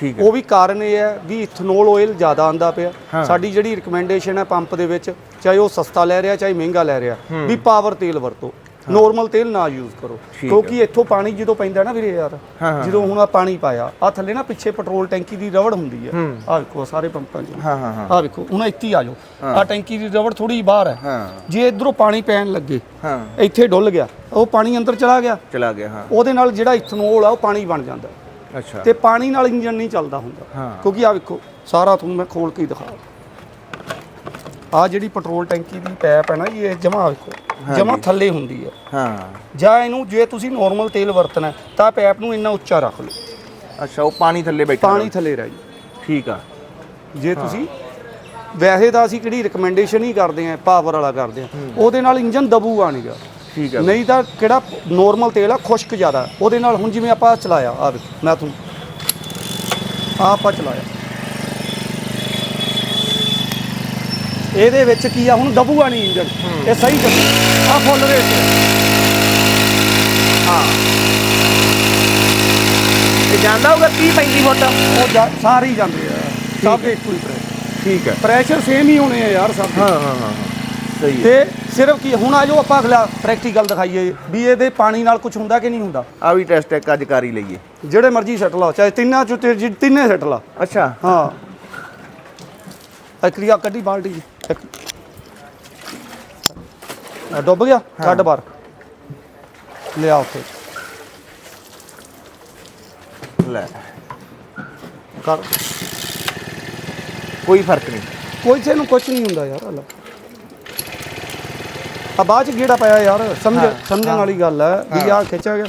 ਠੀਕ ਆ ਉਹ ਵੀ ਕਾਰਨ ਇਹ ਹੈ ਵੀ ਇਥਨੋਲ ਆਇਲ ਜ਼ਿਆਦਾ ਆਂਦਾ ਪਿਆ। ਸਾਡੀ ਜਿਹੜੀ ਰეკਮੈਂਡੇਸ਼ਨ ਹੈ ਪੰਪ ਦੇ ਵਿੱਚ ਚਾਹੇ ਉਹ ਸਸਤਾ ਲੈ ਰਿਹਾ ਚਾਹੇ ਮਹਿੰਗਾ ਲੈ ਰਿਹਾ ਵੀ ਪਾਵਰ ਤੇਲ ਵਰਤੋ। ਨੋਰਮਲ ਤੇਲ ਨਾ ਯੂਜ਼ ਕਰੋ। ਕਿਉਂਕਿ ਇੱਥੋਂ ਪਾਣੀ ਜਦੋਂ ਪੈਂਦਾ ਨਾ ਵੀਰੇ ਯਾਰ ਜਦੋਂ ਹੁਣ ਆ ਪਾਣੀ ਪਾਇਆ ਆ ਥੱਲੇ ਨਾ ਪਿੱਛੇ ਪੈਟਰੋਲ ਟੈਂਕੀ ਦੀ ਰਬੜ ਹੁੰਦੀ ਹੈ। ਆ ਵੇਖੋ ਸਾਰੇ ਪੰਪਾਂ 'ਚ। ਹਾਂ ਹਾਂ ਹਾਂ। ਆ ਵੇਖੋ ਹੁਣ ਇੱਥੇ ਹੀ ਆ ਜਾਓ। ਆ ਟੈਂਕੀ ਦੀ ਰਬੜ ਥੋੜੀ ਬਾਹਰ ਹੈ। ਹਾਂ। ਜੇ ਇਧਰੋਂ ਪਾਣੀ ਪੈਣ ਲੱਗੇ ਹਾਂ। ਇੱਥੇ ਡੁੱਲ ਗਿਆ ਉਹ ਪਾਣੀ ਅੰਦਰ ਚਲਾ ਗਿਆ। ਚਲਾ ਗਿਆ ਹਾਂ। ਉਹਦੇ ਨਾਲ ਜਿਹੜਾ ਇਥਨੋਲ ਆ ਉਹ ਪਾਣੀ ਬਣ ਜਾਂਦਾ। ਅੱਛਾ। ਤੇ ਪਾਣੀ ਨਾਲ ਇੰਜਨ ਨਹੀਂ ਚੱਲਦਾ ਹੁੰਦਾ। ਕਿਉਂਕਿ ਆ ਵੇਖੋ ਸਾਰਾ ਤੁਹਾਨੂੰ ਮੈਂ ਖੋਲ ਕੇ ਹੀ ਦਿਖਾ ਆ ਜਿਹੜੀ ਪੈਟਰੋਲ ਟੈਂਕੀ ਦੀ ਪੈਪ ਹੈ ਨਾ ਜੀ, ਇਹ ਜਮਾ ਵੇਖੋ ਜਮਾ ਥੱਲੇ ਹੁੰਦੀ ਹੈ। ਹਾਂ। ਜਾਂ ਇਹਨੂੰ ਜੇ ਤੁਸੀਂ ਨਾਰਮਲ ਤੇਲ ਵਰਤਣਾ ਤਾਂ ਪੈਪ ਨੂੰ ਇੰਨਾ ਉੱਚਾ ਰੱਖ ਲਓ। ਅੱਛਾ ਉਹ ਪਾਣੀ ਥੱਲੇ ਬੈਠਾ ਪਾਣੀ ਥੱਲੇ ਰਹਿ ਜੀ ਠੀਕ ਆ। ਜੇ ਤੁਸੀਂ ਵੈਸੇ ਤਾਂ ਅਸੀਂ ਕਿਹੜੀ ਰეკਮੈਂਡੇਸ਼ਨ ਹੀ ਕਰਦੇ ਆਂ ਪਾਵਰ ਵਾਲਾ ਕਰਦੇ ਆਂ ਉਹਦੇ ਨਾਲ ਇੰਜਨ ਦਬੂਗਾ ਨਹੀਂਗਾ ਠੀਕ ਆ ਨਹੀਂ ਤਾਂ ਕਿਹੜਾ ਨਾਰਮਲ ਤੇਲ ਆ ਖੁਸ਼ਕ ਜ਼ਿਆਦਾ। ਉਹਦੇ ਨਾਲ ਹੁਣ ਜਿਵੇਂ ਆਪਾਂ ਚਲਾਇਆ ਆ ਵੇਖੋ ਮੈਂ ਤੁਹਾਨੂੰ ਆਹ ਆਪਾਂ ਚਲਾਇਆ। ਇਹਦੇ ਵਿੱਚ ਕੀ ਆ ਹੁਣ ਦਬੂਗਾ ਨਹੀਂ ਇੰਜਨ ਇਹ ਸਹੀ ਚੱਲੂ। ਆ ਫੁੱਲ ਰੇਟ ਤੇ ਹਾਂ। ਇਹ ਜਾਂਦਾ ਹੋਗਾ 30 35 ਫੁੱਟ? ਉਹ ਸਾਰੇ ਹੀ ਜਾਂਦੇ ਆ। ਸਭ ਇੱਕੋ ਹੀ ਪ੍ਰੈਸ਼ਰ ਠੀਕ ਹੈ। ਪ੍ਰੈਸ਼ਰ ਸੇਮ ਹੀ ਹੋਣੇ ਆ ਯਾਰ ਸਭ ਹਾਂ ਹਾਂ ਹਾਂ। ਸਹੀ ਹੈ। ਤੇ ਸਿਰਫ ਕੀ ਹੁਣ ਆ ਜਾਓ ਆਪਾਂ ਅਗਲਾ ਪ੍ਰੈਕਟੀਕਲ ਦਿਖਾਈਏ। ਵੀ ਇਹਦੇ ਪਾਣੀ ਨਾਲ ਕੁਝ ਹੁੰਦਾ ਕਿ ਨਹੀਂ ਹੁੰਦਾ? ਆ ਵੀ ਟੈਸਟ ਇੱਕ ਅੱਜ ਕਰ ਹੀ ਲਈਏ। ਜਿਹੜੇ ਮਰਜ਼ੀ ਸੱਟ ਲਾ ਚਾਹੇ ਤਿੰਨਾਂ ਚੋਂ ਤੇ ਜਿ- ਤਿੰਨੇ ਸੱਟ ਲਾ। ਅੱਛਾ। ਹਾਂ। ਇਕਰੀਆ ਕੱਢੀ ਬਾਲਟੀ ਜੀ ਇੱਕ। ਡੁੱਬ ਗਿਆ ਕੱਢ ਬਾਹਰ। ਲਿਆ ਉੱਥੇ। ਲੈ। ਕਰ। ਕੋਈ ਫ਼ਰਕ ਨਹੀਂ। ਕੋਈ ਸੇ ਨੂੰ ਕੁਝ ਨਹੀਂ ਹੁੰਦਾ ਯਾਰ ਹਲਾ। ਆ ਬਾਅਦ ਚ ਗੇੜਾ ਪਿਆ ਯਾਰ ਸਮਝ ਸਮਝਣ ਵਾਲੀ ਗੱਲ ਹੈ। ਵੀ ਆ ਖਿੱਚਿਆ ਗਿਆ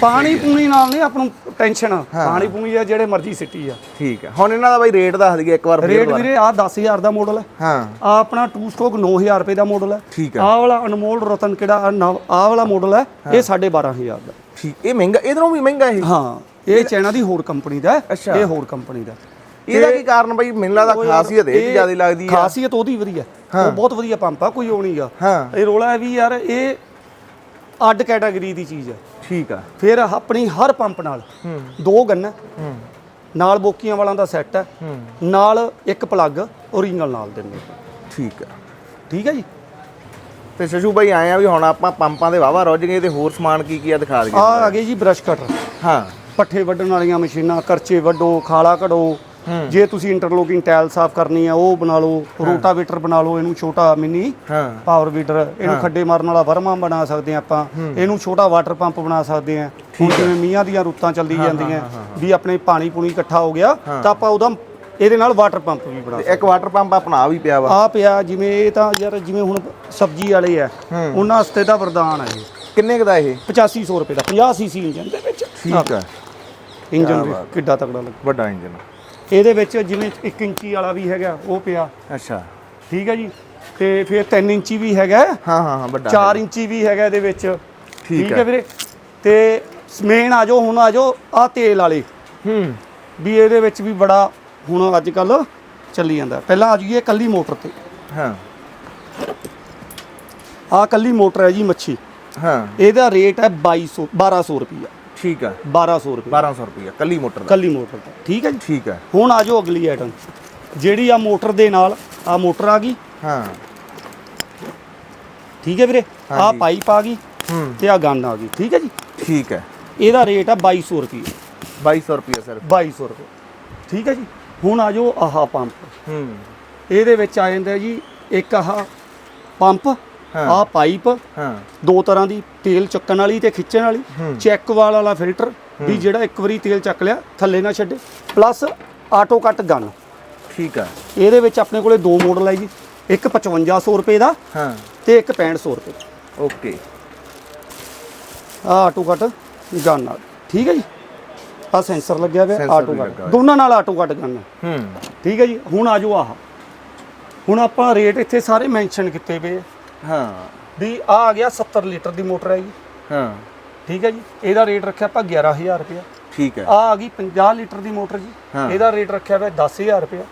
ਪਾਣੀ ਪੂਣੀ ਨਾਲ ਨਹੀਂ ਆਪਾਂ ਨੂੰ ਟੈਨਸ਼ਨ ਪਾਣੀ ਪੂਣੀ ਆ ਜਿਹੜੇ ਮਰਜ਼ੀ ਸਿੱਟੀ ਆ। ਠੀਕ ਹੈ। ਹੁਣ ਇਹਨਾਂ ਦਾ ਬਾਈ ਰੇਟ ਦੱਸ ਦਈਏ ਇੱਕ ਵਾਰ ਰੇਟ। ਵੀਰੇ ਆ 10000 ਦਾ ਮਾਡਲ ਹੈ। ਹਾਂ। ਆ ਆਪਣਾ 2 ਸਟੋਕ 9000 ਰੁਪਏ ਦਾ ਮਾਡਲ ਹੈ। ਠੀਕ ਹੈ। ਆਹ ਵਾਲਾ ਅਨਮੋਲ ਰਤਨ ਕਿਹੜਾ ਆ ਵਾਲਾ ਮਾਡਲ ਹੈ ਇਹ 12500 ਦਾ। ਠੀਕ ਇਹ ਮਹਿੰਗਾ ਇਹਦੋਂ ਵੀ ਮਹਿੰਗਾ ਇਹ। ਹਾਂ ਇਹ ਚਾਈਨਾ ਦੀ ਹੋਰ ਕੰਪਨੀ ਦਾ। ਇਹ ਹੋਰ ਕੰਪਨੀ ਦਾ ਇਹਦਾ ਕੀ ਕਾਰਨ ਬਾਈ? ਮੈਨੂੰ ਲੱਗਦਾ ਖਾਸੀਅਤ ਇਹ ਜ਼ਿਆਦਾ ਲੱਗਦੀ ਆ। ਖਾਸੀਅਤ ਉਹਦੀ ਵਧੀਆ। ਉਹ ਬਹੁਤ ਵਧੀਆ ਪੰਪ ਆ ਕੋਈ ਉਹ ਨਹੀਂ ਗਾ। ਹਾਂ। ਇਹ ਰੋਲਾ ਵੀ ਯਾਰ ਇਹ ਅੱਡ ਕੈਟਾਗਰੀ ਦੀ ਚੀਜ਼ ਹੈ ਠੀਕ ਆ। ਫਿਰ ਆਪਣੀ ਹਰ ਪੰਪ ਨਾਲ ਦੋ ਗੰਨ। ਨਾਲ ਬੋਕੀਆਂ ਵਾਲਾਂ ਦਾ ਸੈੱਟ ਹੈ ਹੂੰ। ਨਾਲ ਇੱਕ ਪਲੱਗ ਓਰੀਜਨਲ ਨਾਲ ਦਿੰਦੇ ਠੀਕ ਆ। ਠੀਕ ਹੈ ਜੀ? ਤੇ ਸ਼ਸ਼ੂ ਬਾਈ ਆਏ ਆ ਵੀ ਹੁਣ ਆਪਾਂ ਪੰਪਾਂ ਦੇ ਵਾਵਾ ਰੁੱਝ ਗਏ ਤੇ ਹੋਰ ਸਮਾਨ ਕੀ ਕੀ ਆ ਦਿਖਾ ਆ ਦਈਏ। ਆ ਗਏ ਜੀ ਬ੍ਰਸ਼ ਕਟਰ ਹਾਂ। ਪੱਠੇ ਵੱਢਣ ਵਾਲੀਆਂ ਮਸ਼ੀਨਾਂ ਕਰਚੇ ਵੱਢੋ ਖਾਲਾ ਕਢੋ। ਜੇ ਤੁਸੀਂ ਇੰਟਰਲੋਕਿੰਗ ਟਾਇਲ ਸਾਫ਼ ਕਰਨੀ ਆ ਉਹ ਬਣਾ ਲਓ ਰੋਟਾਵੇਟਰ ਬਣਾ ਲਓ ਇਹਨੂੰ ਛੋਟਾ ਮਿਨੀ ਹਾਂ। ਪਾਵਰ ਵੀਡਰ ਇਹਨੂੰ ਖੱਡੇ ਮਾਰਨ ਵਾਲਾ ਵਰਮਾ ਬਣਾ ਸਕਦੇ ਆ ਆਪਾਂ। ਇਹਨੂੰ ਛੋਟਾ ਵਾਟਰ ਪੰਪ ਬਣਾ ਸਕਦੇ ਆ ਹੁਣ ਜਿਵੇਂ ਮੀਆਂ ਦੀਆਂ ਰੁੱਤਾਂ ਚੱਲਦੀ ਜਾਂਦੀਆਂ ਵੀ ਆਪਣੇ ਪਾਣੀ ਪੂਣੀ ਇਕੱਠਾ ਹੋ ਗਿਆ ਤਾਂ ਆਪਾਂ ਉਹਦਾ ਇਹਦੇ ਨਾਲ ਵਾਟਰ ਪੰਪ ਵੀ ਬਣਾ ਇੱਕ ਵਾਟਰ ਪੰਪ ਆਪਣਾ ਆ ਵੀ ਪਿਆ ਵਾ। ਆ ਪਿਆ ਜਿਵੇਂ ਇਹ ਤਾਂ ਯਾਰ ਜਿਵੇਂ ਹੁਣ ਸਬਜ਼ੀ ਵਾਲੇ ਆ ਉਹਨਾਂ ਵਾਸਤੇ ਦਾ ਵਰਦਾਨ ਹੈ ਇਹ। ਕਿੰਨੇ ਕੁ ਦਾ ਇਹ? 8500 ਰੁਪਏ ਦਾ 50 ਸੀਸੀ ਇੰਜਨ ਦੇ ਵਿੱਚ। ਠੀਕ ਆ ਇੰਜਨ ਕਿੱਡਾ ਤਕੜਾ ਲੱਗ ਵੱਡਾ ਇੰਜਨ। ਇਹਦੇ ਵਿੱਚ ਜਿਵੇਂ 1 ਇੰਚੀ ਵਾਲਾ ਵੀ ਹੈਗਾ ਉਹ ਪਿਆ। ਅੱਛਾ। ਠੀਕ ਹੈ ਜੀ? ਤੇ ਫਿਰ 3 ਇੰਚੀ ਵੀ ਹੈਗਾ। ਹਾਂ ਹਾਂ ਹਾਂ ਵੱਡਾ 4 ਇੰਚੀ ਵੀ ਹੈਗਾ ਇਹਦੇ ਵਿੱਚ। ਠੀਕ ਹੈ। ਵੀਰੇ? ਤੇ ਮੇਨ ਆ ਜਾਓ ਹੁਣ ਆ ਜਾਓ ਆ ਤੇਲ ਵਾਲੇ। ਹੂੰ। ਵੀ ਇਹਦੇ ਵਿੱਚ ਵੀ ਬੜਾ ਹੁਣ ਅੱਜ ਕੱਲ ਚੱਲੀ ਜਾਂਦਾ। ਪਹਿਲਾਂ ਆ ਜਾਈਏ ਕੱਲੀ ਮੋਟਰ ਤੇ। ਹਾਂ। ਆ ਕੱਲੀ ਮੋਟਰ ਹੈ ਜੀ ਮੱਛੀ। ਹਾਂ। ਇਹਦਾ ਰੇਟ ਹੈ 2200 1200 ਰੁਪਿਆ ਠੀਕ ਆ 1200 ਰੁਪਏ। 1200 ਰੁਪਏ ਕੱਲੀ ਮੋਟਰ ਦਾ। ਕੱਲੀ ਮੋਟਰ ਦਾ। ਠੀਕ ਹੈ ਜੀ? ਠੀਕ ਆ ਹੁਣ ਆ ਜਾਓ ਅਗਲੀ ਆਈਟਮ ਜਿਹੜੀ ਆ ਮੋਟਰ ਦੇ ਨਾਲ ਆ ਮੋਟਰ ਆ ਗਈ। ਹਾਂ। ਠੀਕ ਹੈ ਵੀਰੇ? ਆ। ਪਾਈਪ ਆ ਗਈ ਹੂੰ। ਤੇ ਆ ਗੰਨ ਆ ਗਈ। ਠੀਕ ਹੈ ਜੀ? ਠੀਕ ਹੈ। ਇਹਦਾ ਰੇਟ ਆ 2200 ਰੁਪਏ 2200 ਰੁਪਏ ਸਰ 2200 ਰੁਪਏ ਠੀਕ ਹੈ ਜੀ? ਹੁਣ ਆ ਜਾਓ ਆਹ ਪੰਪ। ਹੂੰ। ਇਹਦੇ ਵਿੱਚ ਆ ਜਾਂਦਾ ਜੀ ਇੱਕ ਆਹ ਪੰਪ। ਆਹ ਪਾਈਪ ਹਾਂ। ਦੋ ਤਰ੍ਹਾਂ ਦੀ ਤੇਲ ਚੱਕਣ ਵਾਲੀ ਤੇ ਖਿੱਚਣ ਵਾਲੀ। ਚੈੱਕ ਵਾਲ ਵਾਲਾ ਫਿਲਟਰ ਵੀ ਜਿਹੜਾ ਇੱਕ ਵਾਰੀ ਤੇਲ ਚੱਕ ਲਿਆ ਥੱਲੇ ਨਾ ਛੱਡੇ ਪਲੱਸ ਆਟੋ ਕੱਟ ਗਨ। ਠੀਕ ਆ। ਇਹਦੇ ਵਿੱਚ ਆਪਣੇ ਕੋਲੇ ਦੋ ਮਾਡਲ ਹੈ ਜੀ ਇੱਕ 5500 ਰੁਪਏ ਦਾ ਹਾਂ। ਤੇ ਇੱਕ 6500 ਰੁਪਏ। ਓਕੇ। ਆਹ ਆਟੋ ਕੱਟ ਗਨ ਨਾਲ। ਠੀਕ ਹੈ ਜੀ? ਆਹ ਸੈਂਸਰ ਲੱਗਿਆ ਹੋਇਆ ਆਟੋ ਕੱਟ। ਦੋਨਾਂ ਨਾਲ ਆਟੋ ਕੱਟ ਗਨ। ਹੂੰ। ਠੀਕ ਹੈ ਜੀ? ਹੁਣ ਆ ਜਾਓ ਆਹ। ਹੁਣ ਆਪਾਂ ਰੇਟ ਇੱਥੇ ਸਾਰੇ ਮੈਂਸ਼ਨ ਕੀਤੇ ਪਏ ਆ। ਹਾਂ। ਵੀ ਆ ਆ ਗਿਆ 70 ਲੀਟਰ ਦੀ ਮੋਟਰ ਹੈ ਜੀ। ਹਾਂ। ਠੀਕ ਹੈ ਜੀ। ਇਹਦਾ ਰੇਟ ਰੱਖਿਆ ਆਪਾਂ 11000 ਰੁਪਏ ਠੀਕ ਹੈ। ਆ ਆ ਗਈ 50 ਲੀਟਰ ਦੀ ਮੋਟਰ ਜੀ। ਹਾਂ। ਇਹਦਾ ਰੇਟ ਰੱਖਿਆ ਹੋਇਆ 10000 ਰੁਪਏ